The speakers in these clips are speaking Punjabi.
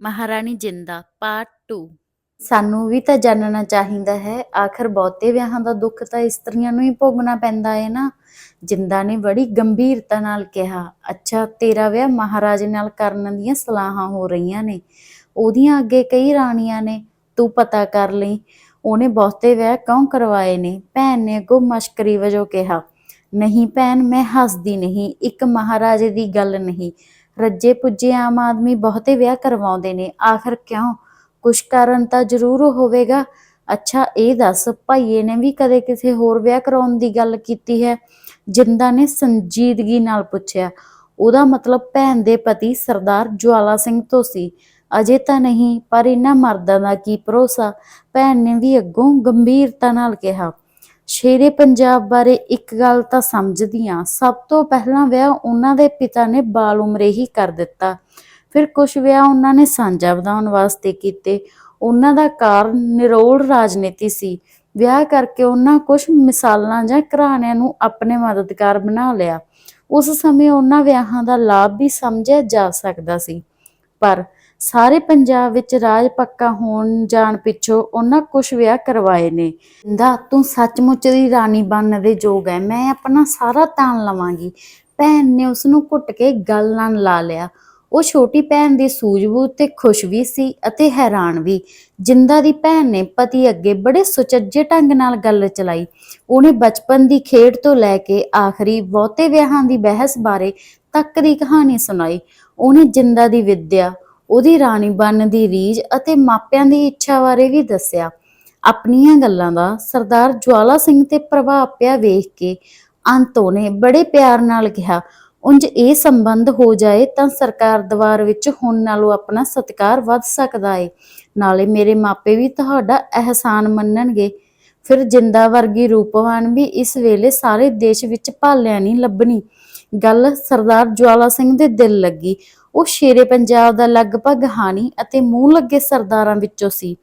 ਮਹਾਰਾਣੀ ਜਿੰਦਾ, ਪਾਰਟ 2 ਸਾਨੂੰ ਵੀ ਤਾਂ ਜਾਣਨਾ ਚਾਹੀਦਾ ਹੈ। ਆਖਰ ਬਹੁਤੇ ਵਿਆਹਾਂ ਦਾ ਦੁੱਖ ਤਾਂ ਇਸਤਰੀਆਂ ਨੂੰ ਹੀ ਭੋਗਣਾ ਪੈਂਦਾ ਹੈ ਨਾ। ਜਿੰਦਾ ਨੇ ਬੜੀ ਗੰਭੀਰਤਾ ਨਾਲ ਕਿਹਾ, ਅੱਛਾ, ਤੇਰਾ ਵਿਆਹ ਮਹਾਰਾਜੇ ਨਾਲ ਕਰਨ ਦੀਆਂ ਸਲਾਹਾਂ ਹੋ ਰਹੀਆਂ ਨੇ। ਉਹਦੀਆਂ ਅੱਗੇ ਕਈ ਰਾਣੀਆਂ ਨੇ, ਤੂੰ ਪਤਾ ਕਰ ਲਈ। ਉਹਨੇ ਬਹੁਤੇ ਵਿਆਹ ਕਿਉਂ ਕਰਵਾਏ ਨੇ? ਭੈਣ ਨੇ ਅੱਗੋਂ ਮਸ਼ਕਰੀ ਵਜੋਂ ਕਿਹਾ, ਨਹੀਂ ਭੈਣ, ਮੈਂ ਹੱਸਦੀ ਨਹੀਂ। ਇੱਕ ਮਹਾਰਾਜੇ ਦੀ ਗੱਲ ਨਹੀਂ। ਰੱਜੇ ਪੁੱਜੇ ਆਮ ਆਦਮੀ ਬਹੁਤੇ ਵਿਆਹ ਕਰਵਾਉਂਦੇ ਨੇ। ਆਖਰ ਕਿਉਂ? ਕੁਛ ਕਾਰਨ ਤਾਂ ਜ਼ਰੂਰ ਹੋਵੇਗਾ। ਅੱਛਾ, ਇਹ ਦੱਸ ਭਾਈਏ ਨੇ ਵੀ ਕਦੇ ਕਿਸੇ ਹੋਰ ਵਿਆਹ ਕਰਾਉਣ ਦੀ ਗੱਲ ਕੀਤੀ ਹੈ? ਜਿੰਦਾ ਨੇ ਸੰਜੀਦਗੀ ਨਾਲ ਪੁੱਛਿਆ। ਉਹਦਾ ਮਤਲਬ ਭੈਣ ਦੇ ਪਤੀ ਸਰਦਾਰ ਜਵਾਲਾ ਸਿੰਘ ਤੋਂ ਸੀ। ਅਜੇ ਤਾਂ ਨਹੀਂ, ਪਰ ਇਹਨਾਂ ਮਰਦਾਂ ਦਾ ਕੀ ਭਰੋਸਾ? ਭੈਣ ਨੇ ਵੀ ਅੱਗੋਂ ਗੰਭੀਰਤਾ ਨਾਲ ਕਿਹਾ। ਸ਼ੇਰੇ ਪੰਜਾਬ ਬਾਰੇ ਇੱਕ ਗੱਲ ਤਾਂ ਸਮਝਦੀ ਹਾਂ। ਸਭ ਤੋਂ ਪਹਿਲਾਂ ਵਿਆਹ ਉਹਨਾਂ ਦੇ ਪਿਤਾ ਨੇ ਬਾਲ ਉਮਰੇ ਹੀ ਕਰ ਦਿੱਤਾ। ਫਿਰ ਕੁਝ ਵਿਆਹ ਉਹਨਾਂ ਨੇ ਸਾਂਝਾ ਵਧਾਉਣ ਵਾਸਤੇ ਕੀਤੇ। ਉਹਨਾਂ ਦਾ ਕਾਰਨ ਨਿਰੋਲ ਰਾਜਨੀਤੀ ਸੀ। ਵਿਆਹ ਕਰਕੇ ਉਹਨਾਂ ਕੁਝ ਮਿਸਾਲਾਂ ਜਾਂ ਘਰਾਣਿਆਂ ਨੂੰ ਆਪਣੇ ਮਦਦਗਾਰ ਬਣਾ ਲਿਆ। ਉਸ ਸਮੇਂ ਉਹਨਾਂ ਵਿਆਹਾਂ ਦਾ ਲਾਭ ਵੀ ਸਮਝਿਆ ਜਾ ਸਕਦਾ ਸੀ। ਪਰ ਸਾਰੇ ਪੰਜਾਬ ਵਿੱਚ ਰਾਜ ਪੱਕਾ ਹੋਣ ਜਾਣ ਪਿੱਛੋਂ ਉਹਨਾਂ ਕੁਝ ਵਿਆਹ ਕਰਵਾਏ ਨੇ। ਦਾ ਤੂੰ ਸੱਚਮੁੱਚ ਦੀ ਰਾਣੀ ਬਣਨ ਦੇ ਯੋਗ ਹੈ ਮੈਂ ਆਪਣਾ ਸਾਰਾ ਤਾਣ ਲਵਾਂਗੀ। ਭੈਣ ਨੇ ਉਸ ਨੂੰ ਘੁੱਟ ਕੇ ਗੱਲ ਨਾਲ ਲਾ ਲਿਆ। ਉਹ ਛੋਟੀ ਭੈਣ ਦੀ ਸੂਝਬੂਝ ਤੇ ਖੁਸ਼ ਵੀ ਸੀ ਅਤੇ ਹੈਰਾਨ ਵੀ। ਜਿੰਦਾ ਦੀ ਭੈਣ ਨੇ ਪਤੀ ਅੱਗੇ ਬੜੇ ਸੁਚੱਜੇ ਢੰਗ ਨਾਲ ਗੱਲ ਚਲਾਈ। ਉਹਨੇ ਬਚਪਨ ਦੀ ਖੇਡ ਤੋਂ ਲੈ ਕੇ ਆਖਰੀ ਬਹੁਤੇ ਵਿਆਹਾਂ ਦੀ ਬਹਿਸ ਬਾਰੇ ਤੱਕ ਦੀ ਕਹਾਣੀ ਸੁਣਾਈ। ਉਹਨੇ ਜਿੰਦਾ ਦੀ ਵਿੱਦਿਆ ਉਹਦੀ ਰਾਣੀ ਬਣਨ ਦੀ ਰੀਝ ਅਤੇ ਮਾਪਿਆਂ ਦੀ ਇੱਛਾ ਬਾਰੇ ਵੀ ਦੱਸਿਆ। ਆਪਣੀਆਂ ਗੱਲਾਂ ਦਾ ਸਰਦਾਰ ਜਵਾਲਾ ਸਿੰਘ ਤੇ ਪ੍ਰਭਾਵ ਪਿਆ ਵੇਖ ਕੇ ਅੰਤ ਉਹਨੇ ਬੜੇ ਪਿਆਰ ਨਾਲ ਕਿਹਾ ਉਂਝ ਇਹ ਸੰਬੰਧ ਹੋ ਜਾਏ ਤਾਂ ਸਰਕਾਰ ਦਵਾਰ ਵਿੱਚ ਹੁਣ ਨਾਲੋਂ ਆਪਣਾ ਸਤਿਕਾਰ ਵੱਧ ਸਕਦਾ ਏ। ਨਾਲੇ ਮੇਰੇ ਮਾਪੇ ਵੀ ਤੁਹਾਡਾ ਅਹਿਸਾਨ ਮੰਨਣਗੇ। ਫਿਰ ਜਿੰਦਾ ਵਰਗੀ ਰੂਪਵਾਨ ਵੀ ਇਸ ਵੇਲੇ ਸਾਰੇ ਦੇਸ਼ ਵਿੱਚ ਭਾਲਿਆ ਨਹੀਂ ਲੱਭਣੀ। ਗੱਲ ਸਰਦਾਰ ਜਵਾਲਾ ਸਿੰਘ ਦੇ ਦਿਲ ਲੱਗੀ। ਉਹ ਸ਼ੇਰੇ ਪੰਜਾਬ ਦਾ ਲਗਭਗ ਹਾਣੀ ਅਤੇ ਮੂੰਹ ਲੱਗੇ ਸਰਦਾਰਾਂ ਵਿੱਚੋਂ ਸੀ।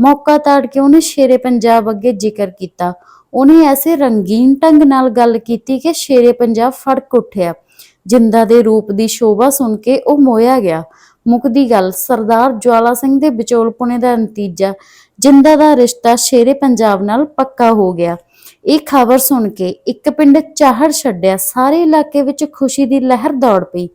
ਮੌਕਾ ਤਾੜ ਕੇ ਉਹਨੇ ਸ਼ੇਰੇ ਪੰਜਾਬ ਅੱਗੇ ਜ਼ਿਕਰ ਕੀਤਾ। ਉਹਨੇ ਐਸੇ ਰੰਗੀਨ ਢੰਗ ਨਾਲ ਗੱਲ ਕੀਤੀ ਕਿ ਸ਼ੇਰੇ ਪੰਜਾਬ ਫੜਕ ਉੱਠਿਆ। ਜਿੰਦਾ ਦੇ ਰੂਪ ਦੀ ਸ਼ੋਭਾ ਸੁਣ ਕੇ ਉਹ ਮੋਇਆ ਗਿਆ। ਮੁੱਕਦੀ ਗੱਲ, ਸਰਦਾਰ ਜਵਾਲਾ ਸਿੰਘ ਦੇ ਵਿਚੋਲਪੁਣੇ ਦਾ ਨਤੀਜਾ, ਜਿੰਦਾ ਦਾ ਰਿਸ਼ਤਾ ਸ਼ੇਰੇ ਪੰਜਾਬ ਨਾਲ ਪੱਕਾ ਹੋ ਗਿਆ। ਇਹ ਖਬਰ ਸੁਣ ਕੇ ਇੱਕ ਪਿੰਡ ਚਾਹੜ ਛੱਡਿਆ। ਸਾਰੇ ਇਲਾਕੇ ਵਿੱਚ ਖੁਸ਼ੀ ਦੀ ਲਹਿਰ ਦੌੜ ਪਈ।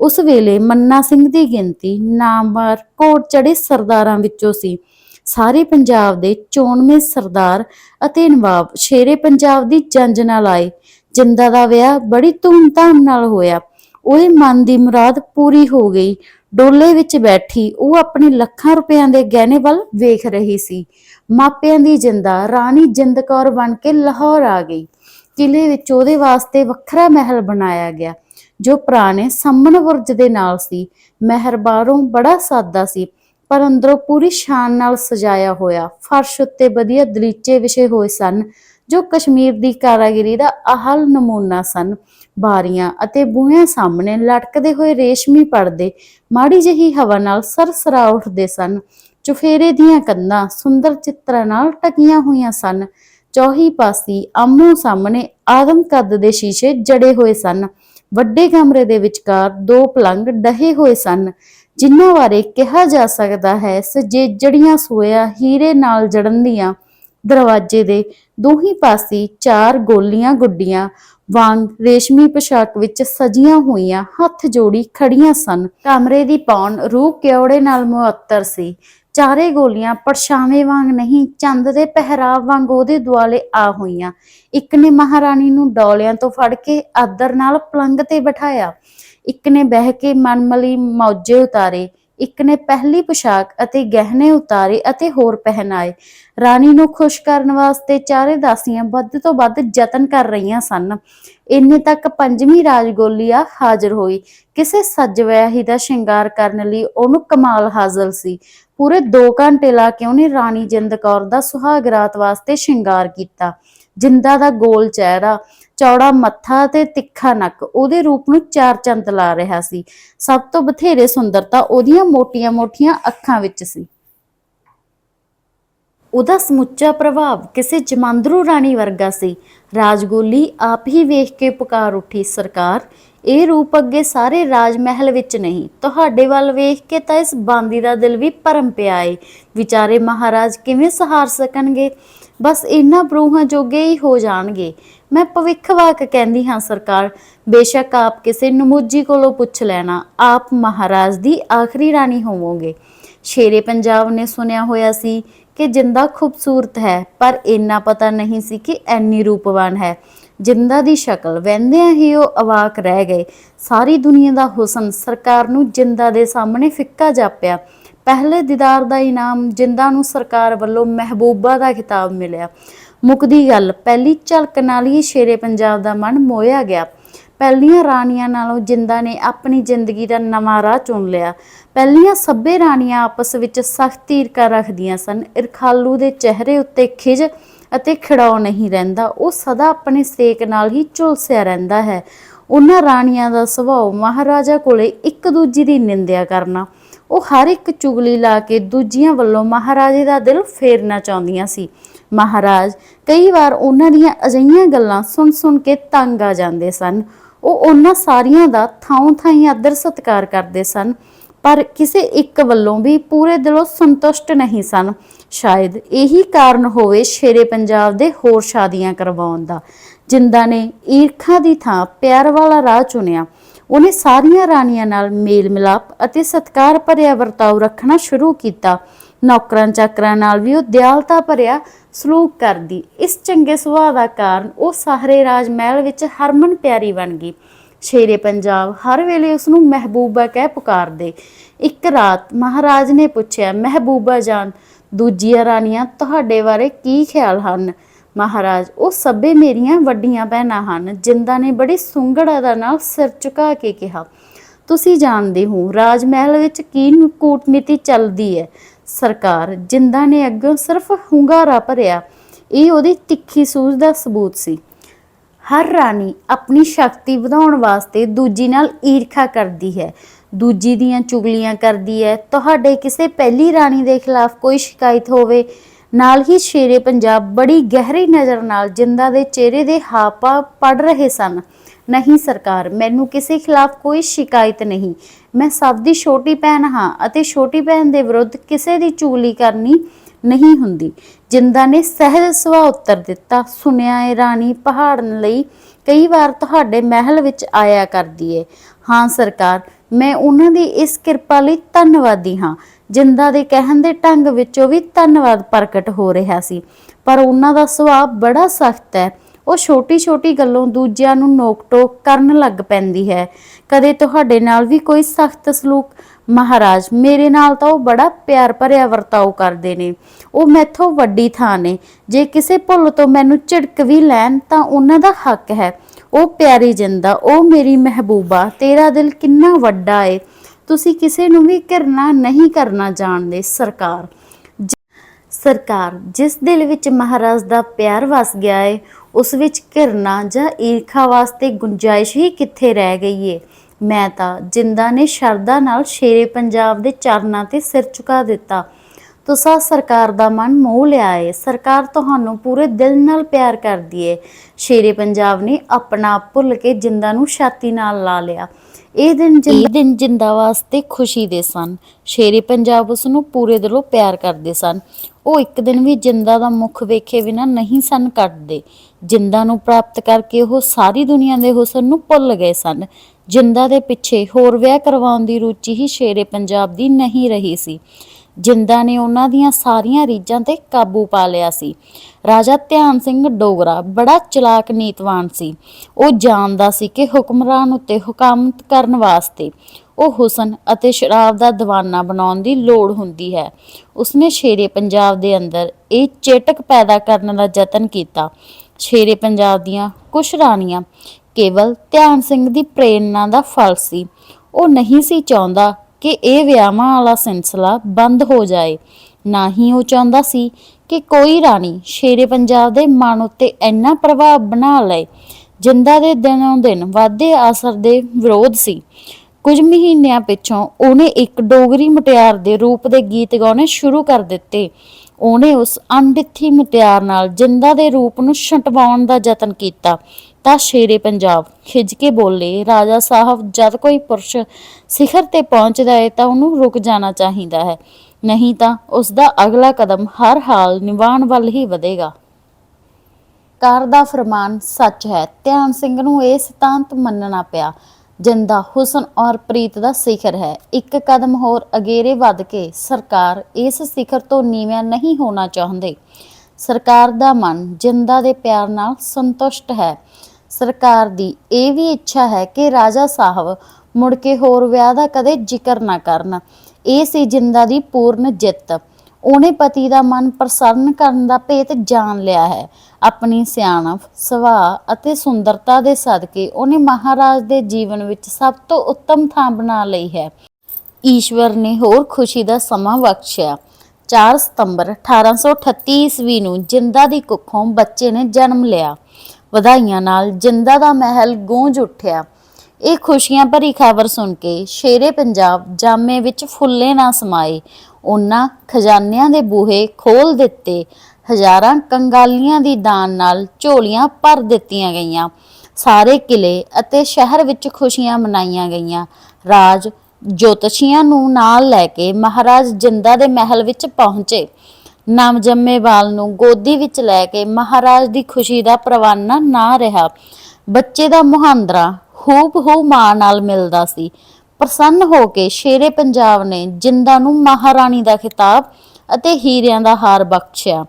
ਉਸ ਵੇਲੇ ਮੰਨਾ ਸਿੰਘ ਦੀ ਗਿਣਤੀ ਨਾਮਵਰ ਕੋਟ ਚੜੇ ਸਰਦਾਰਾਂ ਵਿੱਚੋਂ ਸੀ। ਸਾਰੇ ਪੰਜਾਬ ਦੇ ਚੋਣਵੇਂ ਸਰਦਾਰ ਅਤੇ ਨਵਾਬ ਸ਼ੇਰੇ ਪੰਜਾਬ ਦੀ ਜੰਜ ਨਾਲ ਆਏ। ਜਿੰਦਾ ਦਾ ਵਿਆਹ ਬੜੀ ਧੂਮਧਾਮ ਨਾਲ ਹੋਇਆ। ਉਹਦੇ ਮਨ ਦੀ ਮੁਰਾਦ ਪੂਰੀ ਹੋ ਗਈ। ਡੋਲੇ ਵਿੱਚ ਬੈਠੀ ਉਹ ਆਪਣੇ ਲੱਖਾਂ ਰੁਪਇਆਂ ਦੇ ਗਹਿਣੇ ਵੱਲ ਵੇਖ ਰਹੀ ਸੀ। ਮਾਪਿਆਂ ਦੀ ਜਿੰਦਾ ਰਾਣੀ ਜਿੰਦ ਕੌਰ ਬਣ ਕੇ ਲਾਹੌਰ ਆ ਗਈ। ਕਿਲੇ ਵਿੱਚ ਉਹਦੇ ਵਾਸਤੇ ਵੱਖਰਾ ਮਹਿਲ ਬਣਾਇਆ ਗਿਆ। ਜੋ ਪੁਰਾਣੇ ਸੰਮਨ ਬੁਰਜ ਦੇ ਨਾਲ ਸੀ ਮਹਿਰ ਬਾਹਰੋਂ ਬੜਾ ਸਾਦਾ ਸੀ, ਪਰ ਅੰਦਰੋਂ ਪੂਰੀ ਸ਼ਾਨ ਨਾਲ ਸਜਾਇਆ ਹੋਇਆ, ਫਰਸ਼ ਉੱਤੇ ਵਧੀਆ ਦਲੀਚੇ ਵਿਛੇ ਹੋਏ ਸਨ, ਜੋ ਕਸ਼ਮੀਰ ਦੀ ਕਾਰਾਗਰੀ ਦਾ ਅਹਲ ਨਮੂਨਾ ਸਨ, ਬਾਰੀਆਂ ਅਤੇ ਬੂਹਿਆਂ ਸਾਹਮਣੇ ਲਟਕਦੇ ਹੋਏ ਰੇਸ਼ਮੀ ਪਰਦੇ ਮਾੜੀ ਜਿਹੀ ਹਵਾ ਨਾਲ ਸਰਸਰਾ ਉੱਠਦੇ ਸਨ, ਚੁਫੇਰੇ ਦੀਆਂ ਕੰਧਾਂ ਸੁੰਦਰ ਚਿੱਤਰਾਂ ਨਾਲ ਟਕੀਆਂ ਹੋਈਆਂ ਸਨ, ਚੌਹੀ ਪਾਸੀ ਆਮੋ ਸਾਹਮਣੇ ਆਦਮ ਕੱਦ ਦੇ ਸ਼ੀਸ਼ੇ ਜੜੇ ਹੋਏ ਸਨ ਵੱਡੇ ਕਮਰੇ ਦੇ ਵਿਚਕਾਰ ਦੋ ਪਲੰਗ ਡਹੇ ਹੋਏ ਸਨ, ਜਿਨ੍ਹਾਂ ਬਾਰੇ ਕਿਹਾ ਜਾ ਸਕਦਾ ਹੈ ਸਜੇਜੜੀਆਂ ਸੋਇਆ ਹੀਰੇ ਨਾਲ ਜੜਨ ਦੀਆਂ ਦਰਵਾਜ਼ੇ ਦੇ ਦੋਹੀ ਪਾਸੇ ਚਾਰ ਗੋਲੀਆਂ ਗੁੱਡੀਆਂ ਵਾਂਗ ਰੇਸ਼ਮੀ ਪੋਸ਼ਾਕ ਵਿੱਚ ਸਜੀਆਂ ਹੋਈਆਂ ਹੱਥ ਜੋੜੀ ਖੜੀਆਂ ਸਨ। ਕਮਰੇ ਦੀ ਪੌਣ ਰੂਹ ਕਿਉੜੇ ਨਾਲ ਮੁਅੱਤਰ ਸੀ। ਚਾਰੇ ਗੋਲੀਆਂ ਪਰਛਾਵੇਂ ਵਾਂਗ ਨਹੀਂ, ਚੰਦ ਦੇ ਪਹਿਰਾਵ ਵਾਂਗ ਉਹਦੇ ਦੁਆਲੇ ਆ ਹੋਈਆਂ। ਇੱਕ ਨੇ ਮਹਾਰਾਣੀ ਨੂੰ ਡੋਲਿਆਂ ਤੋਂ ਫੜ ਕੇ ਆਦਰ ਨਾਲ ਪਲੰਗ ਤੇ ਬਿਠਾਇਆ। ਇੱਕ ਨੇ ਬਹਿ ਕੇ ਮਨਮਲੀ ਮੌਜੇ ਉਤਾਰੇ। ਇੱਕ ਨੇ ਪਹਿਲੀ ਪੋਸ਼ਾਕ ਅਤੇ ਗਹਿਣੇ ਉਤਾਰੇ ਅਤੇ ਹੋਰ ਪਹਿਨਾਏ। ਰਾਣੀ ਨੂੰ ਖੁਸ਼ ਕਰਨ ਵਾਸਤੇ ਚਾਰੇ ਦਾਸੀਆਂ ਵੱਧ ਤੋਂ ਵੱਧ ਯਤਨ ਕਰ ਰਹੀਆਂ ਸਨ। ਇੰਨੇ ਤੱਕ ਪੰਜਵੀਂ ਰਾਜਗੋਲੀਆ ਹਾਜ਼ਰ ਹੋਈ। ਕਿਸੇ ਸੱਜ ਦਾ ਸ਼ਿੰਗਾਰ ਕਰਨ ਲਈ ਉਹਨੂੰ ਕਮਾਲ ਹਾਜ਼ਰ ਸੀ। ਪੂਰੇ 2 ਘੰਟੇ ਲਾ ਕੇ ਉਹਨੇ ਰਾਣੀ ਜਿੰਦ ਕੌਰ ਦਾ ਸੁਹਾਗ ਰਾਤ ਵਾਸਤੇ ਸ਼ਿੰਗਾਰ ਕੀਤਾ। ਜਿੰਦਾ ਦਾ ਗੋਲ ਚਿਹਰਾ, ਚੌੜਾ ਮੱਥਾ ਤੇ ਤਿੱਖਾ ਨੱਕ, ਉਹਦੇ ਰੂਪ ਨੂੰ ਚਾਰ ਚੰਦ ਲਾ ਰਿਹਾ ਸੀ। ਸਭ ਤੋਂ ਬਥੇਰੇ ਸੁੰਦਰਤਾ ਉਹਦੀਆਂ ਮੋਟੀਆਂ-ਮੋਟੀਆਂ ਅੱਖਾਂ ਵਿੱਚ ਸੀ। ਉਹਦਾ ਸਮੁੱਚਾ ਪ੍ਰਭਾਵ ਕਿਸੇ ਜਮਾਂਦਰੂ ਰਾਣੀ ਵਰਗਾ ਸੀ। ਰਾਜਗੋਲੀ ਆਪ ਹੀ ਵੇਖ ਕੇ ਪੁਕਾਰ ਉੱਠੀ, ਸਰਕਾਰ, ਇਹ ਰੂਪ ਅੱਗੇ ਸਾਰੇ ਰਾਜ ਮਹਿਲ ਵਿੱਚ ਨਹੀਂ। ਤੁਹਾਡੇ ਵੱਲ ਵੇਖ ਕੇ ਤਾਂ ਇਸ ਬਾਂਦੀ ਦਾ ਦਿਲ ਵੀ ਭਰਮ ਪਿਆ ਏ। ਵਿਚਾਰੇ ਮਹਾਰਾਜ ਕਿਵੇਂ ਸਹਾਰ ਸਕਣਗੇ? ਬਸ ਇਹਨਾਂ ਬਰੂਹਾਂ ਜੋਗੇ ਹੀ ਹੋ ਜਾਣਗੇ। ਮੈਂ ਭਵਿੱਖਵਾਕ ਕਹਿੰਦੀ ਹਾਂ, ਸਰਕਾਰ, ਬੇਸ਼ੱਕ ਆਪ ਕਿਸੇ ਨਮੂਜੀ ਕੋਲੋਂ ਪੁੱਛ ਲੈਣਾ। ਆਪ ਮਹਾਰਾਜ ਦੀ ਆਖਰੀ ਰਾਣੀ ਹੋਵੋਗੇ। ਸ਼ੇਰੇ ਪੰਜਾਬ ਨੇ ਸੁਨਿਆ ਹੋਇਆ ਸੀ ਕਿ ਜਿੰਦਾ ਖੂਬਸੂਰਤ ਹੈ, ਪਰ ਇੰਨਾ ਪਤਾ ਨਹੀਂ ਸੀ ਕਿ ਐਨੀ ਰੂਪਵਾਨ ਹੈ। ਜਿੰਦਾ ਦੀ ਸ਼ਕਲ ਵਹਿੰਦਿਆਂ ਹੀ ਉਹ ਅਵਾਕ ਰਹਿ ਗਏ। ਸਾਰੀ ਦੁਨੀਆ ਦਾ ਹੁਸਨ ਸਰਕਾਰ ਨੂੰ ਜਿੰਦਾ ਦੇ ਸਾਹਮਣੇ ਫਿੱਕਾ ਜਾਪਿਆ। ਪਹਿਲੇ ਦੀਦਾਰ ਦਾ ਇਨਾਮ ਜਿੰਦਾ ਨੂੰ ਸਰਕਾਰ ਵੱਲੋਂ ਮਹਿਬੂਬਾ ਦਾ ਖਿਤਾਬ ਮਿਲਿਆ। ਮੁਕਦੀ ਗੱਲ, ਪਹਿਲੀ ਝਲਕ ਨਾਲ ਹੀ ਸ਼ੇਰੇ ਪੰਜਾਬ ਦਾ ਮਨ ਮੋਇਆ ਗਿਆ। ਪਹਿਲੀਆਂ ਰਾਣੀਆਂ ਨਾਲੋਂ ਜਿੰਦਾ ਨੇ ਆਪਣੀ ਜ਼ਿੰਦਗੀ ਦਾ ਨਵਾਂ ਰਾਹ ਚੁਣ ਲਿਆ। ਪਹਿਲੀਆਂ ਸੱਭੇ ਰਾਣੀਆਂ ਆਪਸ ਵਿੱਚ ਸਖਤ ਈਰਖਾ ਰੱਖਦੀਆਂ ਸਨ। ਇਰਖਾਲੂ ਦੇ ਚਿਹਰੇ ਉੱਤੇ ਖਿਜ ਅਤੇ ਖਿੜਾਉ ਨਹੀਂ ਰਹਿੰਦਾ। ਉਹ ਸਦਾ ਆਪਣੇ ਸੇਕ ਨਾਲ ਹੀ ਝੁਲਸਿਆ ਰਹਿੰਦਾ ਹੈ। ਉਹਨਾਂ ਰਾਣੀਆਂ ਦਾ ਸੁਭਾਅ ਮਹਾਰਾਜਾ ਕੋਲੇ ਇੱਕ ਦੂਜੀ ਦੀ ਨਿੰਦਿਆ ਕਰਨਾ। ਉਹ ਹਰ ਇੱਕ ਚੁਗਲੀ ਲਾ ਕੇ ਦੂਜੀਆਂ ਵੱਲੋਂ ਮਹਾਰਾਜੇ ਦਾ ਦਿਲ ਫੇਰਨਾ ਚਾਹੁੰਦੀਆਂ ਸੀ। ਮਹਾਰਾਜ, ਕਈ ਵਾਰ ਉਹਨਾਂ ਦੀਆਂ ਅਜਿਹੀਆਂ ਗੱਲਾਂ ਸੁਣ ਸੁਣ ਕੇ ਤੰਗ ਆ ਜਾਂਦੇ ਸਨ। ਉਹ ਉਹਨਾਂ ਸਾਰੀਆਂ ਦਾ ਥਾਂ ਥਾਂ ਆਦਰ ਸਤਿਕਾਰ ਕਰਦੇ ਸਨ, ਪਰ ਕਿਸੇ ਇੱਕ ਵੱਲੋਂ ਵੀ ਪੂਰੇ ਦਿਲੋਂ ਸੰਤੁਸ਼ਟ ਨਹੀਂ ਸਨ। ਸ਼ਾਇਦ ਇਹੀ ਕਾਰਨ ਹੋਵੇ ਸ਼ੇਰੇ ਪੰਜਾਬ ਦੇ ਹੋਰ ਸ਼ਾਦੀਆਂ ਕਰਵਾਉਣ ਦਾ, ਜਿੰਦਾ ਨੇ ਈਰਖਾ ਦੀ ਥਾਂ ਪਿਆਰ ਵਾਲਾ ਰਾਹ ਚੁਣਿਆ। ਉਹਨੇ ਸਾਰੀਆਂ ਰਾਣੀਆਂ ਨਾਲ ਮੇਲ ਮਿਲਾਪ ਅਤੇ ਸਤਿਕਾਰ ਭਰਿਆ ਵਰਤਾਓ ਰੱਖਣਾ ਸ਼ੁਰੂ ਕੀਤਾ। ਨੌਕਰਾਂ ਚਾਕਰਾਂ ਨਾਲ ਵੀ ਉਹ ਦਿਆਲਤਾ ਭਰਿਆ ਸਲੂਕ ਕਰਦੀ। ਇਸ ਚੰਗੇ ਸੁਭਾਅ ਦਾ ਕਾਰਨ ਉਹ ਸਾਰੇ ਰਾਜ ਮਹਿਲ ਵਿੱਚ ਹਰਮਨ ਪਿਆਰੀ ਬਣ ਗਈ। ਸ਼ੇਰੇ ਪੰਜਾਬ ਹਰ ਵੇਲੇ ਉਸ ਨੂੰ ਮਹਿਬੂਬਾ ਕਹਿ ਪੁਕਾਰਦੇ। ਇੱਕ ਰਾਤ ਮਹਾਰਾਜ ਨੇ ਪੁੱਛਿਆ, ਮਹਿਬੂਬਾ ਜਾਨ, ਦੂਜੀਆਂ ਰਾਣੀਆਂ ਤੁਹਾਡੇ ਬਾਰੇ ਕੀ ਖਿਆਲ ਹਨ? ਮਹਾਰਾਜ, ਉਹ ਸਭੇ ਮੇਰੀਆਂ ਵੱਡੀਆਂ ਭੈਣਾਂ ਹਨ, ਜਿੰਦਾ ਨੇ ਬੜੀ ਸੁੰਗੜ ਅਦਾ ਨਾਲ ਸਿਰ ਝੁਕਾ ਕੇ ਕਿਹਾ, ਤੁਸੀਂ ਜਾਣਦੇ ਹੋ ਰਾਜ ਮਹਿਲ ਵਿੱਚ ਕੀ ਕੂਟਨੀਤੀ ਚੱਲਦੀ ਹੈ? ਸਰਕਾਰ ਜਿੰਦਾ ਨੇ ਅੱਗੋਂ ਸਿਰਫ ਹੁੰਗਾਰਾ ਭਰਿਆ, ਇਹ ਉਹਦੀ ਤਿੱਖੀ ਸੂਝ ਦਾ ਸਬੂਤ ਸੀ। ਹਰ ਰਾਣੀ ਆਪਣੀ ਸ਼ਕਤੀ ਵਧਾਉਣ ਵਾਸਤੇ ਦੂਜੀ ਨਾਲ ਈਰਖਾ ਕਰਦੀ ਹੈ। ਦੂਜੀ ਦੀਆਂ ਚੁਗਲੀਆਂ ਕਰਦੀ ਹੈ। ਤੁਹਾਡੇ ਕਿਸੇ ਪਹਿਲੀ ਰਾਣੀ ਦੇ ਖਿਲਾਫ ਕੋਈ ਸ਼ਿਕਾਇਤ ਹੋਵੇ, ਨਾਲ ਹੀ ਸ਼ੇਰੇ ਪੰਜਾਬ ਬੜੀ ਗਹਿਰੀ ਨਜ਼ਰ ਨਾਲ ਜਿੰਦਾ ਦੇ ਚਿਹਰੇ ਦੇ ਹਾਪਾ ਪੜ ਰਹੇ ਸਨ। ਨਹੀਂ ਸਰਕਾਰ, ਮੈਨੂੰ ਕਿਸੇ ਖਿਲਾਫ ਕੋਈ ਸ਼ਿਕਾਇਤ ਨਹੀਂ। ਮੈਂ ਸਭ ਦੀ ਛੋਟੀ ਭੈਣ ਹਾਂ ਅਤੇ ਛੋਟੀ ਭੈਣ ਦੇ ਵਿਰੁੱਧ ਕਿਸੇ ਦੀ ਚੁਗਲੀ ਕਰਨੀ ਨਹੀਂ ਹੁੰਦੀ। ਜਿੰਦਾ ਨੇ ਸਹਿਜ ਸੁਭਾਅ ਉੱਤਰ ਦਿੱਤਾ, ਸੁਣਿਆ ਏ ਰਾਣੀ, ਪਹਾੜਨ ਲਈ ਕਈ ਵਾਰ ਤੁਹਾਡੇ ਮਹਿਲ ਵਿੱਚ ਆਇਆ ਕਰਦੀ ਏ। ਹਾਂ ਸਰਕਾਰ, ਮੈਂ ਉਹਨਾਂ ਦੀ ਇਸ ਕਿਰਪਾ ਲਈ ਧੰਨਵਾਦੀ ਹਾਂ। ਜਿੰਦਾ ਦੇ ਕਹਿਣ ਦੇ ਢੰਗ ਵਿੱਚੋਂ ਵੀ ਧੰਨਵਾਦ ਪ੍ਰਗਟ ਹੋ ਰਿਹਾ ਸੀ। ਪਰ ਉਹਨਾਂ ਦਾ ਸੁਭਾਅ ਬੜਾ ਸਖਤ ਹੈ। ਉਹ ਛੋਟੀ-ਛੋਟੀ ਗੱਲੋਂ ਦੂਜਿਆਂ ਨੂੰ ਨੋਕ-ਟੋਕ ਕਰਨ ਲੱਗ ਪੈਂਦੀ ਹੈ। ਕਦੇ ਤੁਹਾਡੇ ਨਾਲ ਵੀ ਕੋਈ ਸਖਤ ਸਲੂਕ? ਮਹਾਰਾਜ, ਮੇਰੇ ਨਾਲ ਤਾਂ ਉਹ ਬੜਾ ਪਿਆਰ ਭਰਿਆ ਵਰਤਾਓ ਕਰਦੇ ਨੇ। ਉਹ ਮੈਥੋਂ ਵੱਡੀ ਥਾਂ ਨੇ। ਜੇ ਕਿਸੇ ਭੁੱਲ ਤੋਂ ਮੈਨੂੰ ਝਿੜਕ ਵੀ ਲੈਣ ਤਾਂ ਉਹਨਾਂ ਦਾ ਹੱਕ ਹੈ। ਉਹ ਪਿਆਰੀ ਜਿੰਦਾ, ਉਹ ਮੇਰੀ ਮਹਿਬੂਬਾ, ਤੇਰਾ ਦਿਲ ਕਿੰਨਾ ਵੱਡਾ ਏ। ਤੁਸੀਂ ਕਿਸੇ ਨੂੰ ਵੀ ਘਿਰਣਾ ਨਹੀਂ ਕਰਨਾ ਜਾਣਦੇ, ਸਰਕਾਰ। ਸਰਕਾਰ, ਜਿਸ ਦਿਲ ਵਿੱਚ ਮਹਾਰਾਜ ਦਾ ਪਿਆਰ ਵਸ ਗਿਆ ਏ ਉਸ ਵਿੱਚ ਘਿਰਣਾ ਜਾਂ ਈਰਖਾ ਵਾਸਤੇ ਗੁੰਜਾਇਸ਼ ਹੀ ਕਿੱਥੇ ਰਹਿ ਗਈ ਏ? ਮੈਂ ਤਾਂ ਜਿੰਦਾ ਨੇ ਸ਼ਰਧਾ ਨਾਲ ਸ਼ੇਰੇ ਪੰਜਾਬ ਦੇ ਚਰਨਾਂ ਤੇ ਸਿਰ ਝੁਕਾ ਦਿੱਤਾ। ਤੁਸਾਂ ਸਰਕਾਰ ਦਾ ਮਨ ਮੋਹ ਲਿਆ ਏ। ਸਰਕਾਰ ਤੁਹਾਨੂੰ ਪੂਰੇ ਦਿਲ ਨਾਲ ਪਿਆਰ ਕਰਦੀ ਏ। ਸ਼ੇਰੇ ਪੰਜਾਬ ਨੇ ਆਪਣਾ ਆਪ ਭੁੱਲ ਕੇ ਜਿੰਦਾ ਨੂੰ ਛਾਤੀ ਨਾਲ ਲਾ ਲਿਆ। ਇਹ ਦਿਨ ਇਹ ਦਿਨ ਜਿੰਦਾ ਵਾਸਤੇ ਖੁਸ਼ੀ ਦੇ ਸਨ। ਸ਼ੇਰੇ ਪੰਜਾਬ ਉਸ ਨੂੰ ਪੂਰੇ ਦਿਲੋਂ ਪਿਆਰ ਕਰਦੇ ਸਨ। ਉਹ ਇੱਕ ਦਿਨ ਵੀ ਜਿੰਦਾ ਦਾ ਮੁਖ ਵੇਖੇ ਬਿਨਾ ਨਹੀਂ ਸਨ ਕੱਟਦੇ ਜਿੰਦਾ ਨੂੰ ਪ੍ਰਾਪਤ ਕਰਕੇ ਉਹ ਸਾਰੀ ਦੁਨੀਆ ਦੇ ਹੁਸਨ ਨੂੰ ਭੁੱਲ ਗਏ ਸਨ। ਜਿੰਦਾ ਦੇ ਪਿੱਛੇ ਹੋਰ ਵਿਆਹ ਕਰਵਾਉਣ ਦੀ ਰੁਚੀ ਹੀ ਸ਼ੇਰੇ ਪੰਜਾਬ ਦੀ ਨਹੀਂ ਰਹੀ ਸੀ। ਜਿੰਦਾ ਨੇ ਉਹਨਾਂ ਦੀਆਂ ਸਾਰੀਆਂ ਰੀਝਾਂ ਤੇ ਕਾਬੂ ਪਾ ਲਿਆ ਸੀ। ਰਾਜਾ ਧਿਆਨ ਸਿੰਘ ਡੋਗਰਾ ਬੜਾ ਚਲਾਕ ਨੀਤਵਾਨ ਸੀ। ਉਹ ਜਾਣਦਾ ਸੀ ਕਿ ਹੁਕਮਰਾਨ ਉੱਤੇ ਹੁਕਮਤ ਕਰਨ ਵਾਸਤੇ ਉਹ ਹੁਸਨ ਅਤੇ ਸ਼ਰਾਬ ਦਾ ਦੀਵਾਨਾ ਬਣਾਉਣ ਦੀ ਲੋੜ ਹੁੰਦੀ ਹੈ। ਉਸਨੇ ਸ਼ੇਰੇ ਪੰਜਾਬ ਦੇ ਅੰਦਰ ਇਹ ਚੇਟਕ ਪੈਦਾ ਕਰਨ ਦਾ ਯਤਨ ਕੀਤਾ। ਸ਼ੇਰੇ ਪੰਜਾਬ ਦੀਆਂ ਕੁਛ ਰਾਣੀਆਂ ਕੇਵਲ ਧਿਆਨ ਸਿੰਘ ਦੀ ਪ੍ਰੇਰਣਾ ਦਾ ਫਲ ਸੀ। ਉਹ ਨਹੀਂ ਸੀ ਚਾਹੁੰਦਾ ਕਿ ਇਹ ਵਿਆਹਾਂ ਵਾਲਾ ਸਿਲਸਿਲਾ ਬੰਦ ਹੋ ਜਾਏ। ਨਾ ਹੀ ਉਹ ਚਾਹੁੰਦਾ ਸੀ ਕਿ ਕੋਈ ਰਾਣੀ ਸ਼ੇਰੇ ਪੰਜਾਬ ਦੇ ਮਨ ਉੱਤੇ ਇੰਨਾ ਪ੍ਰਭਾਵ ਬਣਾ ਲਏ, ਜਿੰਦਾ ਦੇ ਦਿਨੋਂ ਦਿਨ ਵਾਧੇ ਅਸਰ ਦੇ ਵਿਰੋਧ ਸੀ। ਕੁਝ ਮਹੀਨਿਆਂ ਪਿੱਛੋਂ ਉਹਨੇ ਇੱਕ ਡੋਗਰੀ ਮੁਟਿਆਰ ਦੇ ਰੂਪ ਦੇ ਗੀਤ ਗਾਉਣੇ ਸ਼ੁਰੂ ਕਰ ਦਿੱਤੇ। ਉਹਨੇ ਉਸ ਅਣਡਿੱਠੀ ਮੁਟਿਆਰ ਨਾਲ ਜਿੰਦਾ ਦੇ ਰੂਪ ਨੂੰ ਛਟਵਾਉਣ ਦਾ ਯਤਨ ਕੀਤਾ। ਤਾਂ ਸ਼ੇਰੇ ਪੰਜਾਬ ਖਿੱਚ ਕੇ ਬੋਲੇ, ਰਾਜਾ ਸਾਹਿਬ, ਜਦ ਕੋਈ ਪੁਰਸ਼ ਸਿਖਰ ਤੇ ਪਹੁੰਚਦਾ ਹੈ ਤਾਂ ਉਹਨੂੰ ਰੁਕ ਜਾਣਾ ਚਾਹੀਦਾ ਹੈ। ਨਹੀਂ ਤਾਂ ਉਸ ਦਾ ਅਗਲਾ ਕਦਮ ਹਰ ਹਾਲ ਨਿਵਾਣ ਵੱਲ ਹੀ ਵਧੇਗਾ। ਕਾਰ ਦਾ ਫਰਮਾਨ ਸੱਚ ਹੈ, ਧਿਆਨ ਸਿੰਘ ਨੂੰ ਇਹ ਸਿਧਾਂਤ ਮੰਨਣਾ ਪਿਆ। ਜਿੰਦਾ ਹੁਸਨ ਔਰ ਪ੍ਰੀਤ ਦਾ ਸਿਖਰ ਹੈ। ਇੱਕ ਕਦਮ ਹੋਰ ਅਗੇਰੇ ਵੱਧ ਕੇ ਸਰਕਾਰ ਇਸ ਸਿਖਰ ਤੋਂ ਨੀਵਿਆਂ ਨਹੀਂ ਹੋਣਾ ਚਾਹੁੰਦੇ। ਸਰਕਾਰ ਦਾ ਮਨ ਜਿੰਦਾ ਦੇ ਪਿਆਰ ਨਾਲ ਸੰਤੁਸ਼ਟ ਹੈ। ਸਰਕਾਰ ਦੀ ਇਹ ਵੀ ਇੱਛਾ ਹੈ ਕਿ ਰਾਜਾ ਸਾਹਿਬ ਮੁੜ ਕੇ ਹੋਰ ਵਿਆਹ ਦਾ ਕਦੇ ਜ਼ਿਕਰ ਨਾ ਕਰਨ। ਇਹ ਸੀ ਜਿੰਦਾ ਦੀ ਪੂਰਨ ਜਿੱਤ। ਉਹਨੇ ਪਤੀ ਦਾ ਮਨ ਪ੍ਰਸੰਨ ਕਰਨ ਦਾ ਭੇਤ ਜਾਣ ਲਿਆ ਹੈ। ਆਪਣੀ ਸਿਆਣਪ, ਸੁਭਾਅ ਅਤੇ ਸੁੰਦਰਤਾ ਦੇ ਸਦਕੇ ਉਹਨੇ ਮਹਾਰਾਜ ਦੇ ਜੀਵਨ ਵਿੱਚ ਸਭ ਤੋਂ ਉੱਤਮ ਥਾਂ ਬਣਾ ਲਈ ਹੈ। ਈਸ਼ਵਰ ਨੇ ਹੋਰ ਖੁਸ਼ੀ ਦਾ ਸਮਾਂ ਬਖਸ਼ਿਆ। 4 ਸਤੰਬਰ 1838 ਈਸਵੀ ਨੂੰ ਜਿੰਦਾ ਦੀ ਕੁੱਖੋਂ ਬੱਚੇ ਨੇ ਜਨਮ ਲਿਆ। ਵਧਾਈਆਂ ਨਾਲ ਜਿੰਦਾ ਦਾ ਮਹਿਲ ਗੂੰਜ ਉੱਠਿਆ। ਇਹ ਖੁਸ਼ੀਆਂ ਭਰੀ ਖਬਰ ਸੁਣ ਕੇ ਸ਼ੇਰੇ ਪੰਜਾਬ ਜਾਮੇ ਵਿੱਚ ਫੁੱਲੇ ਨਾ ਸਮਾਏ। ਉਹਨਾਂ ਖਜ਼ਾਨਿਆਂ ਦੇ ਬੂਹੇ ਖੋਲ ਦਿੱਤੇ, ਹਜ਼ਾਰਾਂ ਕੰਗਾਲੀਆਂ ਦੀ ਦਾਨ ਨਾਲ ਝੋਲੀਆਂ ਭਰ ਦਿੱਤੀਆਂ ਗਈਆਂ, ਸਾਰੇ ਕਿਲੇ ਅਤੇ ਸ਼ਹਿਰ ਵਿੱਚ ਖੁਸ਼ੀਆਂ ਮਨਾਈਆਂ ਗਈਆਂ। ਰਾਜ ਜੋਤਸ਼ੀਆਂ ਨੂੰ ਨਾਲ ਲੈ ਕੇ ਮਹਾਰਾਜ ਜਿੰਦਾ ਦੇ ਮਹਿਲ ਵਿੱਚ ਪਹੁੰਚੇ। ਨਵ ਜੰਮੇ ਬਾਲ ਨੂੰ ਗੋਦੀ ਵਿੱਚ ਲੈ ਕੇ ਮਹਾਰਾਜ ਦੀ ਖੁਸ਼ੀ ਦਾ ਪ੍ਰਵਾਨਾ ਨਾ ਰਿਹਾ। ਬੱਚੇ ਦਾ ਮੁਹਾਂਦਰਾ ਹੂਬ ਹੂ ਮਾਂ ਨਾਲ ਮਿਲਦਾ ਸੀ। ਪ੍ਰਸੰਨ ਹੋ ਕੇ ਸ਼ੇਰੇ ਪੰਜਾਬ ਨੇ ਜਿੰਦਾ ਨੂੰ ਮਹਾਰਾਣੀ ਦਾ ਖਿਤਾਬ ਅਤੇ ਹੀਰਿਆਂ ਦਾ ਹਾਰ ਬਖਸ਼ਿਆ।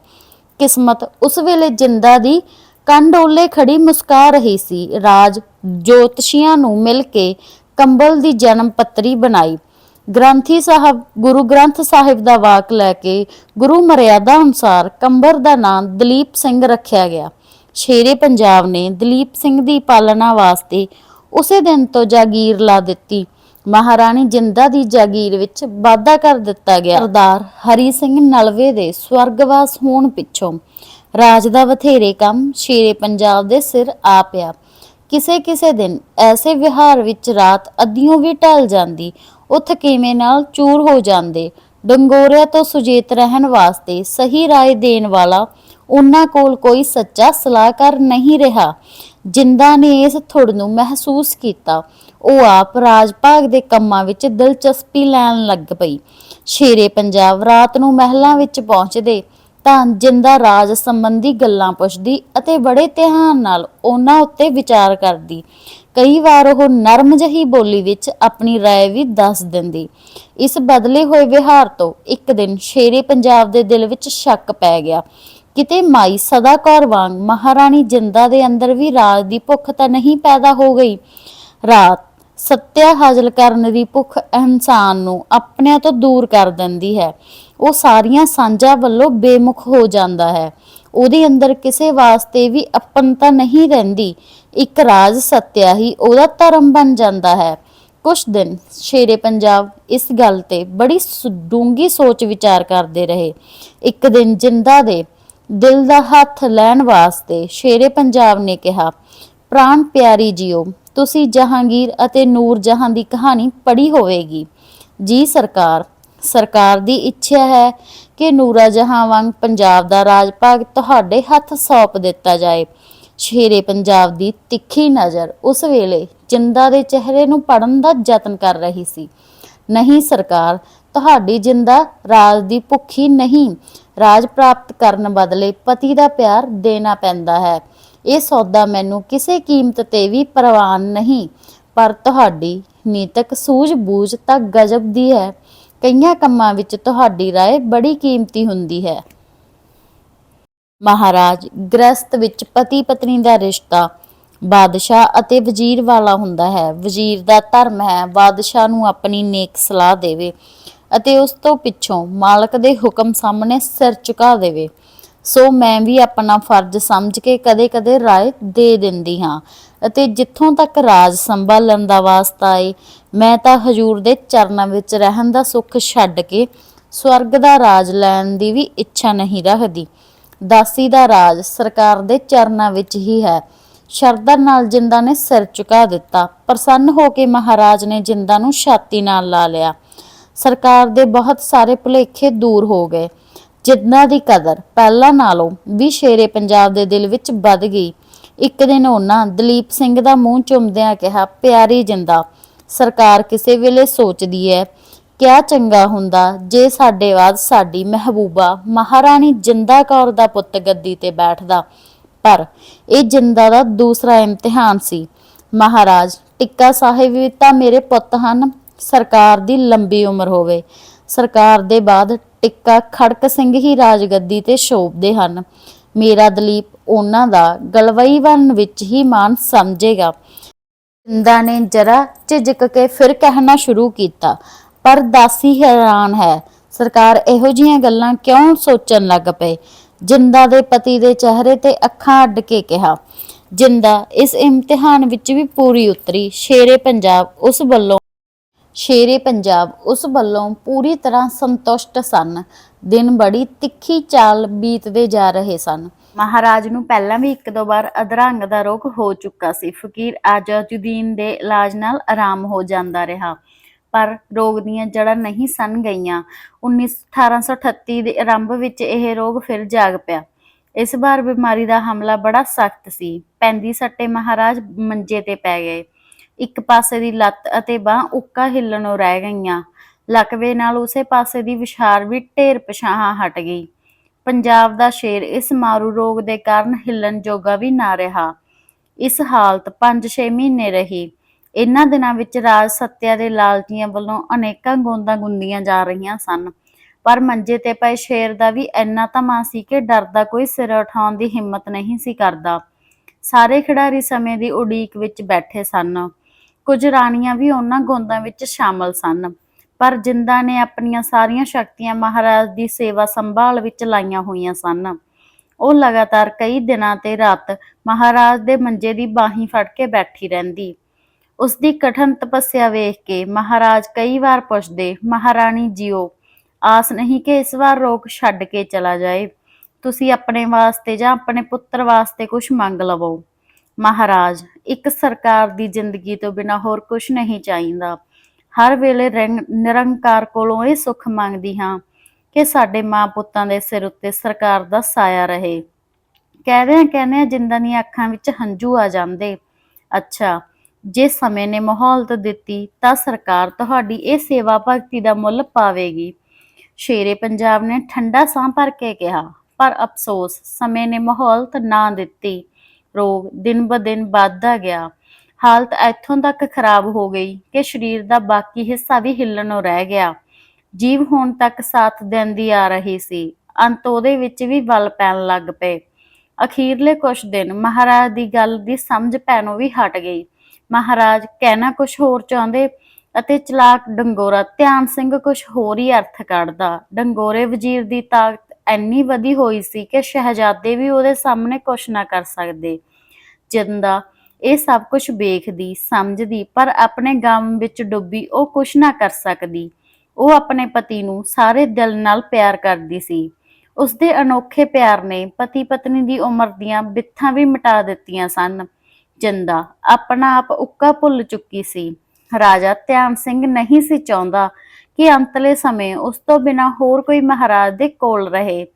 ਕਿਸਮਤ ਉਸ ਵੇਲੇ ਜਿੰਦਾ ਦੀ ਕੰਡੋਲੇ ਖੜੀ ਮੁਸਕਾ ਰਹੀ ਸੀ। ਰਾਜ ਜੋਤਸ਼ੀਆਂ ਨੂੰ ਮਿਲ ਕੇ ਕੰਬਲ ਦੀ ਜਨਮ ਪੱਤਰੀ ਬਣਾਈ। ਗ੍ਰੰਥੀ ਸਾਹਿਬ, ਗੁਰੂ ਗ੍ਰੰਥ ਸਾਹਿਬ ਦਾ ਵਾਕ ਲੈ ਕੇ ਗੁਰੂ ਮਰਿਆਦਾ ਅਨੁਸਾਰ ਕੰਬਰ ਦਾ ਨਾਮ ਦਲੀਪ ਸਿੰਘ ਰੱਖਿਆ ਗਿਆ। ਸ਼ੇਰੇ ਪੰਜਾਬ ਨੇ ਦਲੀਪ ਸਿੰਘ ਦੀ ਪਾਲਣਾ ਵਾਸਤੇ ਉਸੇ ਦਿਨ ਤੋਂ ਜਾਗੀਰ ਲਾ ਦਿੱਤੀ। ਮਹਾਰਾਣੀ ਜਿੰਦਾ ਦੀ ਜਾਗੀਰ ਵਿੱਚ ਵਾਧਾ ਕਰ ਦਿੱਤਾ ਗਿਆ। ਸਰਦਾਰ ਹਰੀ ਸਿੰਘ ਨਲਵੇ ਦੇ ਸਵਰਗਵਾਸ ਹੋਣ ਪਿੱਛੋਂ ਰਾਜ ਦਾ ਬਥੇਰੇ ਕੰਮ ਸ਼ੇਰੇ ਪੰਜਾਬ ਦੇ ਸਿਰ ਆ ਪਿਆ। ਕਿਸੇ ਕਿਸੇ ਦਿਨ ਐਸੇ ਵਿਹਾਰ ਵਿੱਚ ਰਾਤ ਅੱਧੀਆਂ ਵੀ ਟਲ ਜਾਂਦੀ ਉਹ ਥਕੇਵੇਂ ਨਾਲ ਚੂਰ ਹੋ ਜਾਂਦੇ। ਡੰਗੋਰਿਆਂ ਤੋਂ ਸੁਜੇਤ ਰਹਿਣ ਵਾਸਤੇ ਸਹੀ ਰਾਏ ਦੇਣ ਵਾਲਾ ਉਹਨਾਂ ਕੋਲ ਕੋਈ ਸੱਚਾ ਸਲਾਹਕਾਰ ਨਹੀਂ ਰਿਹਾ, ਜਿੰਦਾ ਨੇ ਇਸ ਥੁੜ ਨੂੰ ਮਹਿਸੂਸ ਕੀਤਾ। ਉਹ ਆਪ ਰਾਜ ਭਾਗ ਦੇ ਕੰਮਾਂ ਵਿੱਚ ਦਿਲਚਸਪੀ ਲੈਣ ਲੱਗ ਪਈ ਸ਼ੇਰੇ ਪੰਜਾਬ ਰਾਤ ਨੂੰ ਮਹਿਲਾਂ ਵਿੱਚ ਪਹੁੰਚਦੇ ਤਾਂ ਜਿੰਦਾ ਰਾਜ ਸੰਬੰਧੀ ਗੱਲਾਂ ਪੁੱਛਦੀ ਅਤੇ ਬੜੇ ਧਿਆਨ ਨਾਲ ਉਹਨਾਂ ਉੱਤੇ ਵਿਚਾਰ ਕਰਦੀ ਕਈ ਵਾਰ ਉਹ ਨਰਮ ਜਹੀ ਬੋਲੀ ਵਿੱਚ ਆਪਣੀ رائے ਵੀ ਦੱਸ ਦਿੰਦੀ ਇਸ ਬਦਲੇ ਹੋਏ ਵਿਹਾਰ ਤੋਂ ਇੱਕ ਦਿਨ ਸ਼ੇਰੇ ਪੰਜਾਬ ਦੇ ਦਿਲ ਵਿੱਚ ਸ਼ੱਕ ਪੈ ਗਿਆ ਕਿਤੇ ਮਾਈ ਸਦਾ ਕੌਰ ਵਾਂਗ ਮਹਾਰਾਣੀ ਜਿੰਦਾ ਦੇ ਅੰਦਰ ਵੀ ਰਾਜ ਦੀ ਭੁੱਖ ਤਾਂ ਨਹੀਂ ਪੈਦਾ ਹੋ ਗਈ ਰਾਤ ਸੱਤਿਆ ਹਾਜ਼ਲ ਕਰਨ ਦੀ ਭੁੱਖ ਇਨਸਾਨ ਨੂੰ ਆਪਣਿਆਂ ਤੋਂ ਦੂਰ ਕਰ ਦਿੰਦੀ ਹੈ। ਉਹ ਸਾਰੀਆਂ ਸਾਂਝਾਂ ਵੱਲੋਂ ਬੇਮੁਖ ਹੋ ਜਾਂਦਾ ਹੈ। ਉਹਦੇ ਅੰਦਰ ਕਿਸੇ ਵਾਸਤੇ ਵੀ ਅਪਨਤਾ ਨਹੀਂ ਰਹਿੰਦੀ। ਇੱਕ ਰਾਜ ਸੱਤਿਆ ਹੀ ਉਹਦਾ ਧਰਮ ਬਣ ਜਾਂਦਾ ਹੈ। ਕੁਛ ਦਿਨ ਸ਼ੇਰੇ ਪੰਜਾਬ ਇਸ ਗੱਲ ਤੇ ਬੜੀ ਸੁ- ਡੂੰਘੀ ਸੋਚ ਵਿਚਾਰ ਕਰਦੇ ਰਹੇ। ਇੱਕ ਦਿਨ ਜਿੰਦਾ ਦੇ ਦਿਲ ਦਾ ਹੱਥ ਲੈਣ ਵਾਸਤੇ ਸ਼ੇਰੇ ਪੰਜਾਬ ਨੇ ਕਿਹਾ, ਪ੍ਰਾਣ ਪਿਆਰੀ ਜੀਓ ਤੁਸੀਂ ਜਹਾਂਗੀਰ ਅਤੇ ਨੂਰ ਜਹਾਂ ਦੀ ਕਹਾਣੀ ਪੜ੍ਹੀ ਹੋਵੇਗੀ। ਜੀ ਸਰਕਾਰ ਸਰਕਾਰ ਦੀ ਇੱਛਾ ਹੈ ਕਿ ਨੂਰਾ ਜਹਾਂ ਵਾਂਗ ਪੰਜਾਬ ਦਾ ਰਾਜ ਭਾਗ ਤੁਹਾਡੇ ਹੱਥ ਸੌਂਪ ਦਿੱਤਾ ਜਾਏ। ਸ਼ੇਰੇ ਪੰਜਾਬ ਦੀ ਤਿੱਖੀ ਨਜ਼ਰ ਉਸ ਵੇਲੇ ਜਿੰਦਾ ਦੇ ਚਿਹਰੇ ਨੂੰ ਪੜਨ ਦਾ ਯਤਨ ਕਰ ਰਹੀ ਸੀ। ਨਹੀਂ ਸਰਕਾਰ, ਤੁਹਾਡੀ ਜਿੰਦਾ ਰਾਜ ਦੀ ਭੁੱਖੀ ਨਹੀਂ। ਰਾਜ ਪ੍ਰਾਪਤ ਕਰਨ ਬਦਲੇ ਪਤੀ ਦਾ ਪਿਆਰ ਦੇਣਾ ਪੈਂਦਾ ਹੈ। ਇਹ ਸੌਦਾ ਮੈਨੂੰ ਕਿਸੇ ਕੀਮਤ ਤੇ ਵੀ ਪ੍ਰਵਾਨ ਨਹੀਂ ਪਰ ਤੁਹਾਡੀ ਨੀਤਕ ਸੂਝ-ਬੂਝ ਤਾਂ ਗਜਬ ਦੀ ਹੈ ਕਈਆਂ ਕੰਮਾਂ ਵਿੱਚ ਤੁਹਾਡੀ رائے ਬੜੀ ਕੀਮਤੀ ਹੁੰਦੀ ਹੈ ਮਹਾਰਾਜ ਗ੍ਰਸਤ ਵਿੱਚ ਪਤੀ ਪਤਨੀ ਦਾ ਰਿਸ਼ਤਾ ਬਾਦਸ਼ਾਹ ਅਤੇ ਵਜ਼ੀਰ ਵਾਲਾ ਹੁੰਦਾ ਹੈ ਵਜ਼ੀਰ ਦਾ ਧਰਮ ਹੈ ਬਾਦਸ਼ਾਹ ਨੂੰ ਆਪਣੀ ਨੇਕ ਸਲਾਹ ਦੇਵੇ ਅਤੇ ਉਸ ਤੋਂ ਪਿੱਛੋਂ ਮਾਲਕ ਦੇ ਹੁਕਮ ਸਾਹਮਣੇ ਸਿਰ ਝੁਕਾ ਦੇਵੇ ਸੋ ਮੈਂ ਵੀ ਆਪਣਾ ਫਰਜ਼ ਸਮਝ ਕੇ ਕਦੇ-ਕਦੇ ਰਾਏ ਦੇ ਦਿੰਦੀ ਹਾਂ। ਅਤੇ ਜਿੱਥੋਂ ਤੱਕ ਰਾਜ ਸੰਭਾਲਣ ਦਾ ਵਾਸਤਾ ਏ, ਮੈਂ ਤਾਂ ਹਜੂਰ ਦੇ ਚਰਨਾਂ ਵਿੱਚ ਰਹਿਣ ਦਾ ਸੁੱਖ ਛੱਡ ਕੇ ਸਵਰਗ ਦਾ ਰਾਜ ਲੈਣ ਦੀ ਵੀ ਇੱਛਾ ਨਹੀਂ ਰੱਖਦੀ। ਦਾਸੀ ਦਾ ਰਾਜ ਸਰਕਾਰ ਦੇ ਚਰਨਾਂ ਵਿੱਚ ਹੀ ਹੈ। ਸ਼ਰਧਾ ਨਾਲ ਜਿੰਦਾ ਨੇ ਸਿਰ ਝੁਕਾ ਦਿੱਤਾ, ਪ੍ਰਸੰਨ ਹੋ ਕੇ ਮਹਾਰਾਜ ਨੇ ਜਿੰਦਾ ਨੂੰ ਛਾਤੀ ਨਾਲ ਲਾ ਲਿਆ। ਸਰਕਾਰ ਦੇ ਬਹੁਤ ਸਾਰੇ ਭੁਲੇਖੇ ਦੂਰ ਹੋ ਗਏ। ਜਿੰਦਾ ਦੀ ਕਦਰ ਪਹਿਲਾਂ ਨਾਲੋਂ ਵੀ ਸ਼ੇਰੇ ਪੰਜਾਬ ਦੇ ਦਿਲ ਵਿੱਚ ਵੱਧ ਗਈ। ਇੱਕ ਦਿਨ ਉਹਨਾਂ ਦਲੀਪ ਸਿੰਘ ਦਾ ਮੂੰਹ ਚੁੰਮਦਿਆਂ ਕਿਹਾ, ਪਿਆਰੀ ਜਿੰਦਾ, ਸਰਕਾਰ ਕਿਸੇ ਵੇਲੇ ਸੋਚਦੀ ਹੈ ਕਿਆ ਚੰਗਾ ਹੁੰਦਾ ਜੇ ਸਾਡੇ ਬਾਅਦ ਸਾਡੀ ਮਹਿਬੂਬਾ ਮਹਾਰਾਣੀ ਜਿੰਦਾ ਕੌਰ ਦਾ ਪੁੱਤ ਗੱਦੀ ਤੇ ਬੈਠਦਾ। ਪਰ ਇਹ ਜਿੰਦਾ ਦਾ ਦੂਸਰਾ ਇਮਤਿਹਾਨ ਸੀ। ਮਹਾਰਾਜ, ਟਿੱਕਾ ਸਾਹਿਬ ਵੀ ਤਾਂ ਮੇਰੇ ਪੁੱਤ ਹਨ, ਸਰਕਾਰ ਦੀ ਲੰਬੀ ਉਮਰ ਹੋਵੇ ਸਰਕਾਰ ਦੇ ਬਾਅਦ ਟਿੱਕਾ ਖੜਕ ਸਿੰਘ ਹੀ ਰਾਜਗੱਦੀ ਤੇ ਸ਼ੋਭਦੇ ਹਨ। ਮੇਰਾ ਦਲੀਪ ਉਹਨਾਂ ਦਾ ਗਲਵਈ ਵਨ ਵਿੱਚ ਹੀ ਮਾਨ ਸਮਝੇਗਾ। ਜਿੰਦਾ ਨੇ ਜਰਾ ਝਿਜਕ ਕੇ ਫਿਰ ਕਹਿਣਾ ਸ਼ੁਰੂ ਕੀਤਾ, ਪਰ ਦਾਸੀ ਹੈਰਾਨ ਹੈ। ਸਰਕਾਰ ਇਹੋ ਜਿਹੀਆਂ ਗੱਲਾਂ ਕਿਉਂ ਸੋਚਣ ਲੱਗ ਪਏ? ਜਿੰਦਾ ਦੇ ਪਤੀ ਦੇ ਚਿਹਰੇ ਤੇ ਅੱਖਾਂ ਅੱਡ ਕੇ ਕਿਹਾ, ਜਿੰਦਾ, ਇਸ ਇਮਤਿਹਾਨ ਵਿੱਚ ਵੀ ਪੂਰੀ ਉਤਰੀ। ਸ਼ੇਰੇ ਪੰਜਾਬ, ਉਸ ਵੱਲੋਂ ਸ਼ੇਰੇ ਪੰਜਾਬ ਉਸ ਵੱਲੋਂ ਪੂਰੀ ਤਰ੍ਹਾਂ ਸੰਤੁਸ਼ਟ ਸਨ। ਦਿਨ ਬੜੀ ਤਿੱਖੀ ਚਾਲ ਬੀਤਦੇ ਜਾ ਰਹੇ ਸਨ। ਮਹਾਰਾਜ ਨੂੰ ਪਹਿਲਾਂ ਵੀ ਇੱਕ ਦੋ ਵਾਰ ਅਧਰੰਗ ਦਾ ਰੋਗ ਹੋ ਚੁੱਕਾ ਸੀ। ਫਕੀਰ ਆਜ਼ਾਦੁਦੀਨ ਦੇ ਇਲਾਜ ਨਾਲ ਆਰਾਮ ਹੋ ਜਾਂਦਾ ਰਿਹਾ। ਪਰ ਰੋਗ ਦੀਆਂ ਜੜ੍ਹਾਂ ਨਹੀਂ ਸਨ ਗਈਆਂ। 19 1838 ਦੇ ਆਰੰਭ ਵਿੱਚ ਇਹ ਰੋਗ ਫਿਰ ਜਾਗ ਪਿਆ। ਇਸ ਵਾਰ ਬਿਮਾਰੀ ਦਾ ਹਮਲਾ ਬੜਾ ਸਖਤ ਸੀ। ਪੈਂਦੀ ਸੱਟੇ ਮਹਾਰਾਜ ਮੰਜੇ ਤੇ ਪੈ ਗਏ। ਇੱਕ ਪਾਸੇ ਦੀ ਲੱਤ ਅਤੇ ਬਾਹ ਉੱਕਾ ਹਿੱਲਣੋਂ ਰਹਿ ਗਈਆਂ। ਲਕਵੇ ਨਾਲ ਉਸੇ ਪਾਸੇ ਦੀ ਵਿਸ਼ਾਰ ਵੀ ਢੇਰ ਪਛਾਹਾਂ ਹਟ ਗਈ। ਪੰਜਾਬ ਦਾ ਸ਼ੇਰ ਇਸ ਮਾਰੂ ਰੋਗ ਦੇ ਕਾਰਨ ਹਿੱਲਣ ਜੋਗਾ ਵੀ ਨਾ ਰਿਹਾ। ਇਸ ਹਾਲਤ 5-6 ਮਹੀਨੇ ਰਹੀ। ਇਹਨਾਂ ਦਿਨਾਂ ਵਿੱਚ ਰਾਜ ਸੱਤਿਆ ਦੇ ਲਾਲਚੀਆਂ ਵੱਲੋਂ ਅਨੇਕਾਂ ਗੋਂਦਾਂ ਗੁੰਦੀਆਂ ਜਾ ਰਹੀਆਂ ਸਨ। ਪਰ ਮੰਜੇ ਤੇ ਪਏ ਸ਼ੇਰ ਦਾ ਵੀ ਇੰਨਾ ਧਮਾ ਸੀ ਕਿ ਡਰਦਾ ਕੋਈ ਸਿਰ ਉਠਾਉਣ ਦੀ ਹਿੰਮਤ ਨਹੀਂ ਸੀ ਕਰਦਾ। ਸਾਰੇ ਖਿਡਾਰੀ ਸਮੇਂ ਦੀ ਉਡੀਕ ਵਿੱਚ ਬੈਠੇ ਸਨ। ਕੁਝ ਰਾਣੀਆਂ ਵੀ ਉਹਨਾਂ ਗੋਂਦਾਂ ਵਿੱਚ ਸ਼ਾਮਲ ਸਨ। ਪਰ ਜਿੰਦਾ ਨੇ ਆਪਣੀਆਂ ਸਾਰੀਆਂ ਸ਼ਕਤੀਆਂ ਮਹਾਰਾਜ ਦੀ ਸੇਵਾ ਸੰਭਾਲ ਵਿੱਚ ਲਾਈਆਂ ਹੋਈਆਂ ਸਨ। ਉਹ ਲਗਾਤਾਰ ਕਈ ਦਿਨਾਂ ਤੇ ਰਾਤ ਮਹਾਰਾਜ ਦੇ ਮੰਜੇ ਦੀ ਬਾਹੀਂ ਫੜ ਕੇ ਬੈਠੀ ਰਹਿੰਦੀ। ਉਸ ਦੀ ਕਠਨ ਤਪੱਸਿਆ ਵੇਖ ਕੇ ਮਹਾਰਾਜ ਕਈ ਵਾਰ ਪੁੱਛਦੇ, ਮਹਾਰਾਣੀ ਜੀਓ, ਆਸ ਨਹੀਂ ਕਿ ਇਸ ਵਾਰ ਰੋਕ ਛੱਡ ਕੇ ਚਲਾ ਜਾਏ? ਤੁਸੀਂ ਆਪਣੇ ਵਾਸਤੇ ਜਾਂ ਆਪਣੇ ਪੁੱਤਰ ਵਾਸਤੇ ਕੁਝ ਮੰਗ ਲਵੋ। ਮਹਾਰਾਜ, ਇੱਕ ਸਰਕਾਰ ਦੀ ਜ਼ਿੰਦਗੀ ਤੋਂ ਬਿਨਾ ਹੋਰ ਕੁਝ ਨਹੀਂ ਚਾਹੀਦਾ। ਹਰ ਵੇਲੇ ਨਿਰੰਕਾਰ ਕੋਲੋਂ ਇਹ ਸੁੱਖ ਮੰਗਦੀ ਹਾਂ ਕਿ ਸਾਡੇ ਮਾਂ ਪੁੱਤਾਂ ਦੇ ਸਿਰ ਉੱਤੇ ਸਰਕਾਰ ਦਾ ਸਾਇਆ ਰਹੇ। ਕਹਿੰਦਿਆਂ ਕਹਿੰਦਿਆਂ ਜਿੰਦਾਂ ਦੀਆਂ ਅੱਖਾਂ ਵਿੱਚ ਹੰਝੂ ਆ ਜਾਂਦੇ। ਅੱਛਾ, ਜੇ ਸਮੇਂ ਨੇ ਮਹੌਲਤ ਦਿੱਤੀ ਤਾਂ ਸਰਕਾਰ ਤੁਹਾਡੀ ਇਹ ਸੇਵਾ ਭਗਤੀ ਦਾ ਮੁੱਲ ਪਾਵੇਗੀ। ਸ਼ੇਰੇ ਪੰਜਾਬ ਨੇ ਠੰਡਾ ਸਾਹ ਭਰ ਕੇ ਕਿਹਾ, ਪਰ ਅਫਸੋਸ, ਸਮੇਂ ਨੇ ਮਹੌਲਤ ਨਾ ਦਿੱਤੀ। ਰੋਗ ਦਿਨ ਬ ਦਿਨ ਵੱਧਦਾ ਗਿਆ। ਹਾਲਤ ਇੱਥੋਂ ਤੱਕ ਖਰਾਬ ਹੋ ਗਈ ਕਿ ਸਰੀਰ ਦਾ ਬਾਕੀ ਹਿੱਸਾ ਵੀ ਹਿੱਲਣੋਂ ਰਹਿ ਗਿਆ। ਜੀਵ ਹੁਣ ਤੱਕ ਸਾਥ ਦਿੰਦੀ ਆ ਰਹੀ ਸੀ। ਅੰਤ ਉਹਦੇ ਵਿੱਚ ਵੀ ਵੱਲ ਪੈਣ ਲੱਗ ਪਏ। ਅਖੀਰਲੇ ਕੁਛ ਦਿਨ ਮਹਾਰਾਜ ਦੀ ਗੱਲ ਦੀ ਸਮਝ ਪੈਣੋਂ ਵੀ ਹਟ ਗਈ। ਮਹਾਰਾਜ ਕਹਿਣਾ ਕੁਛ ਹੋਰ ਚਾਹੁੰਦੇ ਅਤੇ ਚਲਾਕ ਡੰਗੋਰਾ ਧਿਆਨ ਸਿੰਘ ਕੁਛ ਹੋਰ ਹੀ ਅਰਥ ਕੱਢਦਾ। ਡੰਗੋਰੇ ਵਜ਼ੀਰ ਦੀ ਤਾਕਤ ਇੰਨੀ ਵਧੀ ਹੋਈ ਸੀ ਕਿ ਸ਼ਹਿਜ਼ਾਦੇ ਵੀ ਉਹਦੇ ਸਾਹਮਣੇ ਕੁਛ ਨਾ ਕਰ ਸਕਦੇ। ਜਿੰਦਾ ਇਹ ਸਭ ਕੁਝ ਵੇਖਦੀ, ਸਮਝਦੀ, ਪਰ ਆਪਣੇ ਗਮ ਵਿੱਚ ਡੁੱਬੀ ਉਹ ਕੁਛ ਨਾ ਕਰ ਸਕਦੀ। ਉਹ ਆਪਣੇ ਪਤੀ ਨੂੰ ਸਾਰੇ ਦਿਲ ਨਾਲ ਪਿਆਰ ਕਰਦੀ ਸੀ। ਉਸ ਦੇ ਅਨੋਖੇ ਪਿਆਰ ਨੇ ਪਤੀ ਪਤਨੀ ਦੀ ਉਮਰ ਦੀਆਂ ਬਿੱਥਾਂ ਵੀ ਮਿਟਾ ਦਿੱਤੀਆਂ ਸਨ। ਜਿੰਦਾ ਆਪਣਾ ਆਪ ਉੱਕਾ ਭੁੱਲ ਚੁੱਕੀ ਸੀ। ਰਾਜਾ ਧਿਆਨ ਸਿੰਘ ਨਹੀਂ ਸੀ ਚਾਹੁੰਦਾ ਕਿ ਅੰਤਲੇ ਸਮੇਂ ਉਸ ਤੋਂ ਬਿਨਾ ਹੋਰ ਕੋਈ ਮਹਾਰਾਜ ਦੇ ਕੋਲ ਰਹੇ।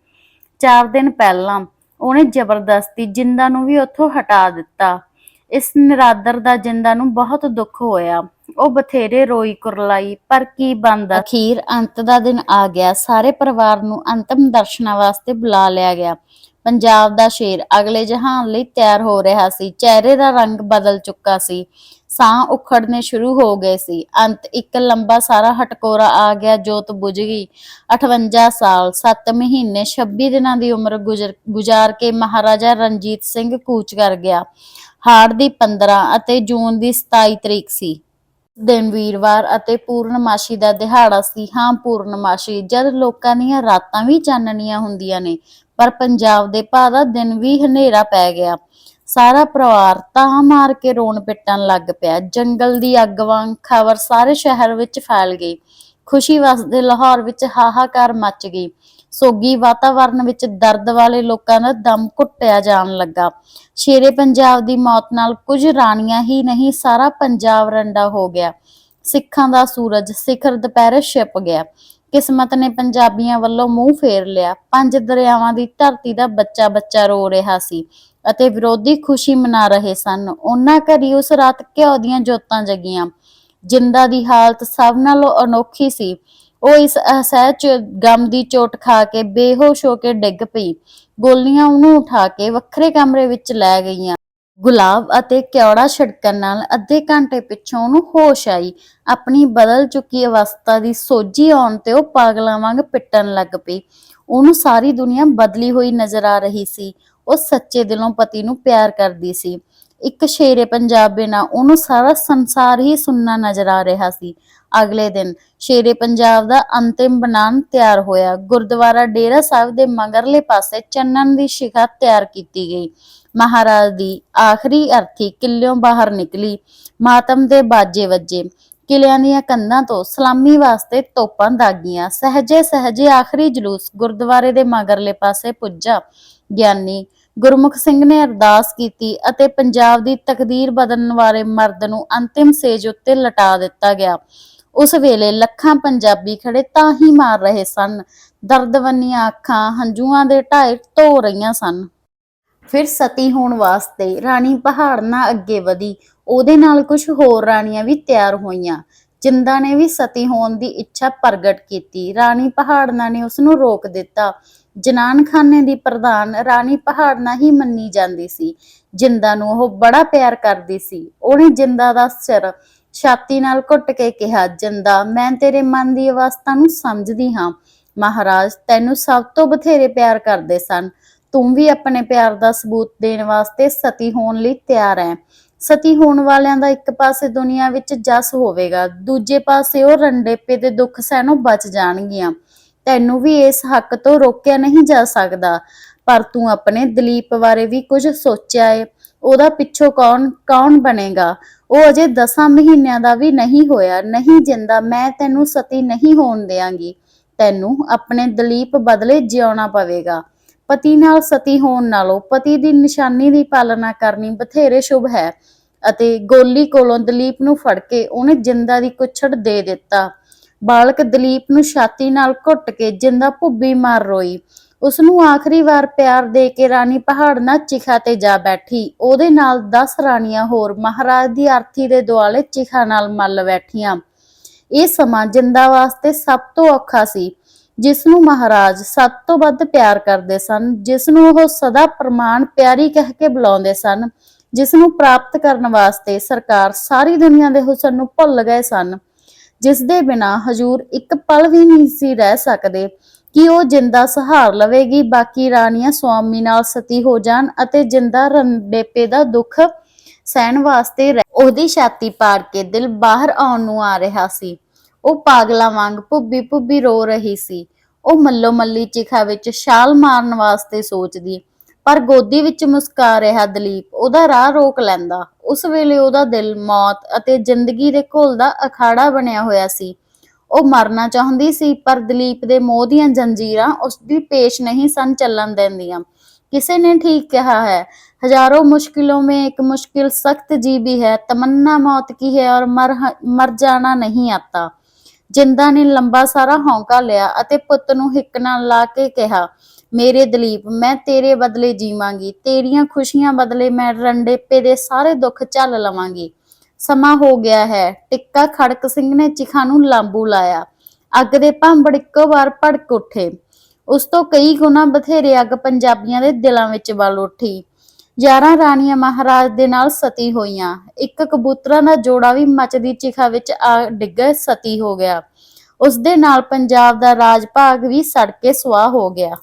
ਚਾਰ ਦਿਨ ਪਹਿਲਾਂ ਉਹਨੇ ਜ਼ਬਰਦਸਤੀ ਜਿੰਦਾ ਨੂੰ ਵੀ ਉੱਥੋਂ ਹਟਾ ਦਿੱਤਾ। ਇਸ ਨਿਰਾਦਰ ਦਾ ਜਿੰਦਾ ਨੂੰ ਬਹੁਤ ਦੁੱਖ ਹੋਇਆ। ਉਹ ਬਥੇਰੇ ਰੋਈ ਕੁਰਲਾਈ, ਪਰ ਕੀ ਬੰਦਾ ਅਖੀਰ ਅੰਤ ਦਾ ਦਿਨ ਆ ਗਿਆ। ਸਾਰੇ ਪਰਿਵਾਰ ਨੂੰ ਅੰਤਮ ਦਰਸ਼ਨਾਂ ਵਾਸਤੇ ਬੁਲਾ ਲਿਆ ਗਿਆ। ਪੰਜਾਬ ਦਾ ਸ਼ੇਰ ਅਗਲੇ ਜਹਾਨ ਲਈ ਤਿਆਰ ਹੋ ਰਿਹਾ ਸੀ। ਚਿਹਰੇ ਦਾ ਰੰਗ ਬਦਲ ਚੁੱਕਾ ਸੀ। ਸਾਹ ਉਖੜਨੇ ਸ਼ੁਰੂ ਹੋ ਗਏ ਸੀ। ਅੰਤ ਇੱਕ ਲੰਬਾ ਸਾਰਾ ਹਟਕੋਰਾ ਆ ਗਿਆ, ਜੋਤ ਬੁਝ ਗਈ। 58 ਸਾਲ 7 ਮਹੀਨੇ 26 ਦਿਨਾਂ ਦੀ ਉਮਰ ਗੁਜ਼ਰ, ਗੁਜ਼ਾਰ ਕੇ ਮਹਾਰਾਜਾ ਰਣਜੀਤ ਸਿੰਘ ਕੂਚ ਕਰ ਗਿਆ। ਹਾੜ ਦੀ 15 ਅਤੇ ਜੂਨ ਦੀ 27 ਤਰੀਕ ਸੀ। ਦਿਨ ਵੀਰਵਾਰ ਅਤੇ ਪੂਰਨਮਾਸ਼ੀ ਦਾ ਦਿਹਾੜਾ ਸੀ। ਹਾਂ, ਪੂਰਨਮਾਸ਼ੀ, ਜਦ ਲੋਕਾਂ ਦੀਆਂ ਰਾਤਾਂ ਵੀ ਚਾਨਣੀਆਂ ਹੁੰਦੀਆਂ ਨੇ, ਪਰ ਪੰਜਾਬ ਦੇ ਭਾ ਦਾ ਦਿਨ ਵੀ ਹਨੇਰਾ ਪੈ ਗਿਆ। ਸਾਰਾ ਪਰਿਵਾਰ ਤਾਂ ਮਾਰ ਕੇ ਰੋਣ ਪਿੱਟਣ ਲੱਗ ਪਿਆ। ਜੰਗਲ ਦੀ ਅੱਗ ਵਾਂਗ ਖਬਰ ਸਾਰੇ ਸ਼ਹਿਰ ਵਿੱਚ ਫੈਲ ਗਈ। ਖੁਸ਼ੀ ਵਸਦੇ ਲਾਹੌਰ ਵਿੱਚ ਹਾਹਾਕਾਰ ਮਚ ਗਈ। ਸੋਗੀ ਵਾਤਾਵਰਣ ਵਿੱਚ ਦਰਦ ਵਾਲੇ ਲੋਕਾਂ ਦਾ ਦਮ ਘੁੱਟਿਆ ਜਾਣ ਲੱਗਾ। ਸ਼ੇਰੇ ਪੰਜਾਬ ਦੀ ਮੌਤ ਨਾਲ ਕੁਝ ਰਾਣੀਆਂ ਹੀ ਨਹੀਂ, ਸਾਰਾ ਪੰਜਾਬ ਰੰਡਾ ਹੋ ਗਿਆ। ਸਿੱਖਾਂ ਦਾ ਸੂਰਜ ਸਿਖਰ ਦੁਪਹਿਰੇ ਛਿਪ ਗਿਆ। ਕਿਸਮਤ ਨੇ ਪੰਜਾਬੀਆਂ ਵੱਲੋਂ ਮੂੰਹ ਫੇਰ ਲਿਆ। ਪੰਜ ਦਰਿਆਵਾਂ ਦੀ ਧਰਤੀ ਦਾ ਬੱਚਾ ਬੱਚਾ ਰੋ ਰਿਹਾ ਸੀ ਅਤੇ ਵਿਰੋਧੀ ਖੁਸ਼ੀ ਮਨਾ ਰਹੇ ਸਨ। ਉਹਨਾਂ ਘਰੀ ਉਸ ਰਾਤ ਘਿਓ ਦੀਆਂ ਜੋਤਾਂ ਜਗੀਆਂ। ਜਿੰਦਾ ਦੀ ਹਾਲਤ ਸਭ ਨਾਲੋਂ ਅਨੋਖੀ ਸੀ। ਉਹ ਇਸ ਅਸਹਿਜ ਗਮ ਦੀ ਚੋਟ ਖਾ ਕੇ ਬੇਹੋਸ਼ ਹੋ ਕੇ ਡਿੱਗ ਪਈ। ਗੋਲੀਆਂ ਉਹਨੂੰ ਉਠਾ ਕੇ ਵੱਖਰੇ ਕਮਰੇ ਵਿੱਚ ਲੈ ਗਈਆਂ। ਗੁਲਾਬ ਅਤੇ ਕਿਉੜਾ ਛਿੜਕਣ ਨਾਲ ਅੱਧੇ ਘੰਟੇ ਪਿੱਛੋਂ ਉਹਨੂੰ ਹੋਸ਼ ਆਈ। ਆਪਣੀ ਬਦਲ ਚੁੱਕੀ ਅਵਸਥਾ ਦੀ ਸੋਝੀ ਆਉਣ ਤੇ ਉਹ ਪਾਗਲਾਂ ਵਾਂਗ ਪਿੱਟਣ ਲੱਗ ਪਈ। ਉਹਨੂੰ ਸਾਰੀ ਦੁਨੀਆ ਬਦਲੀ ਹੋਈ ਨਜ਼ਰ ਆ ਰਹੀ ਸੀ। ਉਹ ਸੱਚੇ ਦਿਲੋਂ ਪਤੀ ਨੂੰ ਪਿਆਰ ਕਰਦੀ ਸੀ। ਇੱਕ ਸ਼ੇਰੇ ਪੰਜਾਬ ਨਾਲ ਉਹਨੂੰ ਸਾਰਾ ਸੰਸਾਰ ਹੀ ਸੁਣਨਾ ਨਜ਼ਰ ਆ ਰਿਹਾ ਸੀ। ਅਗਲੇ ਦਿਨ ਸ਼ੇਰੇ ਪੰਜਾਬ ਦਾ ਅੰਤਿਮ ਬਨਾਨ ਤਿਆਰ ਹੋਇਆ। ਗੁਰਦੁਆਰਾ ਡੇਰਾ ਸਾਹਿਬ ਦੇ ਮਗਰਲੇ ਪਾਸੇ ਚੰਨਨ ਦੀ ਸ਼ਿਖਾ ਤਿਆਰ ਕੀਤੀ ਗਈ। ਮਹਾਰਾਜ ਦੀ ਆਖਰੀ ਅਰਥੀ ਕਿਲਿਓਂ ਬਾਹਰ ਨਿਕਲੀ। ਮਾਤਮ ਦੇ ਬਾਜੇ ਵੱਜੇ। ਕਿਲਿਆਂ ਦੀਆਂ ਕੰਧਾਂ ਤੋਂ ਸਲਾਮੀ ਵਾਸਤੇ ਤੋਪਾਂ ਦਾਗੀਆਂ। ਸਹਜੇ ਸਹਜੇ ਆਖਰੀ ਜਲੂਸ ਗੁਰਦੁਆਰੇ ਦੇ ਮਗਰਲੇ ਪਾਸੇ ਪੁੱਜਾ। ਗਿਆਨੀ ਗੁਰਮੁਖ ਸਿੰਘ ਨੇ ਅਰਦਾਸ ਕੀਤੀ ਅਤੇ ਪੰਜਾਬ ਦੀ ਤਕਦੀਰ ਬਦਲਣ ਵਾਲੇ ਮਰਦ ਨੂੰ ਅੰਤਿਮ ਸੇਜ ਉੱਤੇ ਲਟਾ ਦਿੱਤਾ ਗਿਆ। ਉਸ ਵੇਲੇ ਲੱਖਾਂ ਪੰਜਾਬੀ ਖੜੇ ਤਾਂ ਹੀ ਮਾਰ ਰਹੇ ਸਨ। ਦਰਦਵੰਨੀਆਂ ਅੱਖਾਂ ਹੰਝੂਆਂ ਦੇ ਢਾਏ ਧੋ ਰਹੀਆਂ ਸਨ। ਫਿਰ ਸਤੀ ਹੋਣ ਵਾਸਤੇ ਰਾਣੀ ਪਹਾੜਨਾ ਅੱਗੇ ਵਧੀ। ਉਹਦੇ ਨਾਲ ਕੁਝ ਹੋਰ ਰਾਣੀਆਂ ਵੀ ਤਿਆਰ ਹੋਈਆਂ। ਜਿੰਦਾ ਨੇ ਵੀ ਸਤੀ ਹੋਣ ਦੀ ਇੱਛਾ ਪ੍ਰਗਟ ਕੀਤੀ। ਰਾਣੀ ਪਹਾੜਨਾ ਨੇ ਉਸ ਨੂੰ ਰੋਕ ਦਿੱਤਾ। ਜਨਾਨਖਾਨੇ ਦੀ ਪ੍ਰਧਾਨ ਰਾਣੀ ਪਹਾੜਨਾ ਹੀ ਮੰਨੀ ਜਾਂਦੀ ਸੀ। ਜਿੰਦਾ ਨੂੰ ਉਹ ਬੜਾ ਪਿਆਰ ਕਰਦੀ ਸੀ। ਉਹਨੇ ਜਿੰਦਾ ਦਾ ਸਿਰ ਛਾਤੀ ਨਾਲ ਘੁੱਟ ਕੇ ਕਿਹਾ, ਜਿੰਦਾ, ਮੈਂ ਤੇਰੇ ਮਨ ਦੀ ਅਵਸਥਾ ਨੂੰ ਸਮਝਦੀ ਹਾਂ। ਮਹਾਰਾਜ, ਤੈਨੂੰ ਸਭ ਤੋਂ ਬਥੇਰੇ ਪਿਆਰ ਕਰਦੇ ਸਨ। ਤੂੰ ਵੀ ਆਪਣੇ ਪਿਆਰ ਦਾ ਸਬੂਤ ਦੇਣ ਵਾਸਤੇ ਸਤੀ ਹੋਣ ਲਈ ਤਿਆਰ ਹੈ ਸਤੀ ਹੋਣ ਵਾਲਿਆਂ ਦਾ ਇੱਕ ਪਾਸੇ ਦੁਨੀਆ ਵਿੱਚ ਜਸ ਹੋਵੇਗਾ, ਦੂਜੇ ਪਾਸੇ ਉਹ ਰੰਡੇਪੇ ਦੇ ਦੁੱਖ ਸਹਿਣੋਂ ਬਚ ਜਾਣਗੀਆਂ। ਤੈਨੂੰ ਵੀ ਇਸ ਹੱਕ ਤੋਂ ਰੋਕਿਆ ਨਹੀਂ ਜਾ ਸਕਦਾ। ਪਰ ਤੂੰ ਆਪਣੇ ਦਲੀਪ ਬਾਰੇ ਵੀ ਕੁਝ ਸੋਚਿਆ ਏ। ਉਹਦਾ ਪਿੱਛੋਂ ਕੌਣ ਕੌਣ ਬਣੇਗਾ? ਉਹ ਅਜੇ 10 ਮਹੀਨਿਆਂ ਦਾ ਵੀ ਨਹੀਂ ਹੋਇਆ, ਨਹੀਂ ਜਿੰਦਾ। ਮੈਂ ਤੈਨੂੰ ਸਤੀ ਨਹੀਂ ਹੋਣ ਦੇਵਾਂਗੀ ਤੈਨੂੰ ਆਪਣੇ ਦਲੀਪ ਬਦਲੇ ਜਿਉਣਾ ਪਵੇਗਾ। ਪਤੀ ਨਾਲ ਸਤੀ ਹੋਣ ਨਾਲੋਂ ਪਤੀ ਦੀ ਨਿਸ਼ਾਨੀ ਦੀ ਪਾਲਣਾ ਕਰਨੀ ਬਥੇਰੇ ਸ਼ੁਭ ਹੈ। ਅਤੇ ਗੋਲੀ ਕੋਲੋਂ ਦਲੀਪ ਨੂੰ ਫੜ ਕੇ ਉਹਨੇ ਜਿੰਦਾ ਦੀ ਕੁੱਛੜ ਦੇ ਦਿੱਤਾ। ਬਾਲਕ ਦਲੀਪ ਨੂੰ ਛਾਤੀ ਨਾਲ ਘੁੱਟ ਕੇ ਜਿੰਦਾ ਭੁੱਬੀ ਮਾਰ ਰੋਈ। ਉਸ ਨੂੰ ਆਖਰੀ ਵਾਰ ਪਿਆਰ ਦੇ ਕੇ ਰਾਣੀ ਪਹਾੜ ਨਾਲ ਚਿਖਾ ਤੇ ਜਾ ਬੈਠੀ। ਉਹਦੇ ਨਾਲ 10 ਰਾਣੀਆਂ ਹੋਰ ਮਹਾਰਾਜ ਦੀ ਆਰਥੀ ਦੇ ਦੁਆਲੇ ਚਿਖਾ ਨਾਲ ਮੱਲ ਬੈਠੀਆਂ। ਇਹ ਸਮਾਂ ਜਿੰਦਾ ਵਾਸਤੇ ਸਭ ਤੋਂ ਔਖਾ ਸੀ। ਜਿਸ ਨੂੰ ਮਹਾਰਾਜ ਸਭ ਤੋਂ ਵੱਧ ਪਿਆਰ ਕਰਦੇ ਸਨ ਜਿਸ ਨੂੰ ਉਹ ਸਦਾ ਪ੍ਰਮਾਣ ਪਿਆਰੀ ਕਹਿ ਕੇ ਬੁਲਾਉਂਦੇ ਸਨ ਜਿਸ ਨੂੰ ਪ੍ਰਾਪਤ ਕਰਨ ਵਾਸਤੇ ਸਰਕਾਰ ਸਾਰੀ ਦੁਨੀਆ ਦੇ ਹੁਸਨ ਨੂੰ ਭੁੱਲ ਗਏ ਸਨ। ਜਿਸ ਦੇ ਬਿਨਾ ਹਜੂਰ ਇੱਕ ਪਲ ਵੀ ਨਹੀਂ ਸੀ ਰਹਿ ਸਕਦੇ। ਕਿ ਉਹ ਜਿੰਦਾ ਸਹਾਰ ਲਵੇਗੀ? ਬਾਕੀ ਰਾਣੀਆਂ ਸੁਆਮੀ ਨਾਲ ਸਤੀ ਹੋ ਜਾਣ ਅਤੇ ਜਿੰਦਾ ਰੰਡੇਪੇ ਦਾ ਦੁੱਖ ਸਹਿਣ ਵਾਸਤੇ ਉਹਦੀ ਛਾਤੀ ਪਾੜ ਕੇ ਦਿਲ ਬਾਹਰ ਆਉਣ ਨੂੰ ਆ ਰਿਹਾ ਸੀ। ਉਹ ਪਾਗਲਾਂ ਵਾਂਗ ਭੁੱਬੀ ਭੁੱਬੀ ਰੋ ਰਹੀ ਸੀ। ਉਹ ਮੱਲੋ ਮੱਲੀ ਚਿਖਾ ਵਿੱਚ ਛਾਲ ਮਾਰਨ ਵਾਸਤੇ ਸੋਚਦੀ ਪਰ ਗੋਦੀ ਵਿੱਚ ਮੁਸਕਾ ਰਿਹਾ ਦਲੀਪ। ਉਹਦਾ ਰਾਹ ਰੋਕ ਲੈਂਦਾ। ਉਸ ਵੇਲੇ ਉਹਦਾ ਦਿਲ ਮੌਤ ਅਤੇ ਜ਼ਿੰਦਗੀ ਦੇ ਘੋਲ ਦਾ ਅਖਾੜਾ ਬਣਿਆ ਹੋਇਆ ਸੀ। ਉਹ ਮਰਨਾ ਚਾਹੁੰਦੀ ਸੀ, ਪਰ ਦਲੀਪ ਦੇ ਮੋਹ ਦੀਆਂ ਜ਼ੰਜੀਰਾਂ ਉਸ ਦੀ ਪੇਸ਼ ਨਹੀਂ ਸਨ ਚੱਲਣ ਦਿੰਦੀਆਂ। ਕਿਸੇ ਨੇ ਠੀਕ ਕਿਹਾ ਹੈ, ਹਜ਼ਾਰੋਂ ਮੁਸ਼ਕਿਲੋਂ ਮੇਂ ਇੱਕ ਮੁਸ਼ਕਿਲ ਸਖਤ ਜੀ ਵੀ ਹੈ, ਤਮੰਨਾ ਮੌਤ ਕੀ ਹੈ ਔਰ ਮਰ ਮਰ ਜਾਣਾ ਨਹੀਂ ਆਤਾ। ਜਿੰਦਾ ਨੇ ਲੰਬਾ ਸਾਰਾ ਹੌਂਕਾ ਲਿਆ ਅਤੇ ਪੁੱਤ ਨੂੰ ਹਿੱਕ ਨਾਲ ਲਾ ਕੇ ਕਿਹਾ ਮੇਰੇ ਦਲੀਪ, ਮੈਂ ਤੇਰੇ ਬਦਲੇ ਜੀਵਾਂਗੀ, ਤੇਰੀਆਂ ਖੁਸ਼ੀਆਂ ਬਦਲੇ ਮੈਂ ਰੰਡੇਪੇ ਦੇ ਸਾਰੇ ਦੁੱਖ ਝੱਲ ਲਵਾਂਗੀ। ਸਮਾਂ ਹੋ ਗਿਆ ਹੈ, ਟਿੱਕਾ ਖੜਕ ਸਿੰਘ ਨੇ ਚਿਖਾ ਨੂੰ ਲਾਂਬੂ ਲਾਇਆ। ਅੱਗ ਦੇ ਭਾਂਬੜ ਇੱਕੋ ਵਾਰ ਭੜਕ ਉੱਠੇ। ਉਸ ਤੋਂ ਕਈ ਗੁਣਾ ਬਥੇਰੇ ਅੱਗ ਪੰਜਾਬੀਆਂ ਦੇ ਦਿਲਾਂ ਵਿੱਚ ਵੱਲ ਉੱਠੀ। 11 ਰਾਣੀਆਂ ਮਹਾਰਾਜ ਦੇ ਨਾਲ ਸਤੀ ਹੋਈਆਂ। ਇੱਕ ਕਬੂਤਰਾਂ ਦਾ ਜੋੜਾ ਵੀ ਮਚਦੀ ਚਿਖਾ ਵਿੱਚ ਆ ਡਿੱਗਾ ਸਤੀ ਹੋ ਗਿਆ। ਉਸ ਦੇ ਨਾਲ ਪੰਜਾਬ ਦਾ ਰਾਜ ਭਾਗ ਵੀ ਸੜ ਕੇ ਸੁਆਹ ਹੋ ਗਿਆ।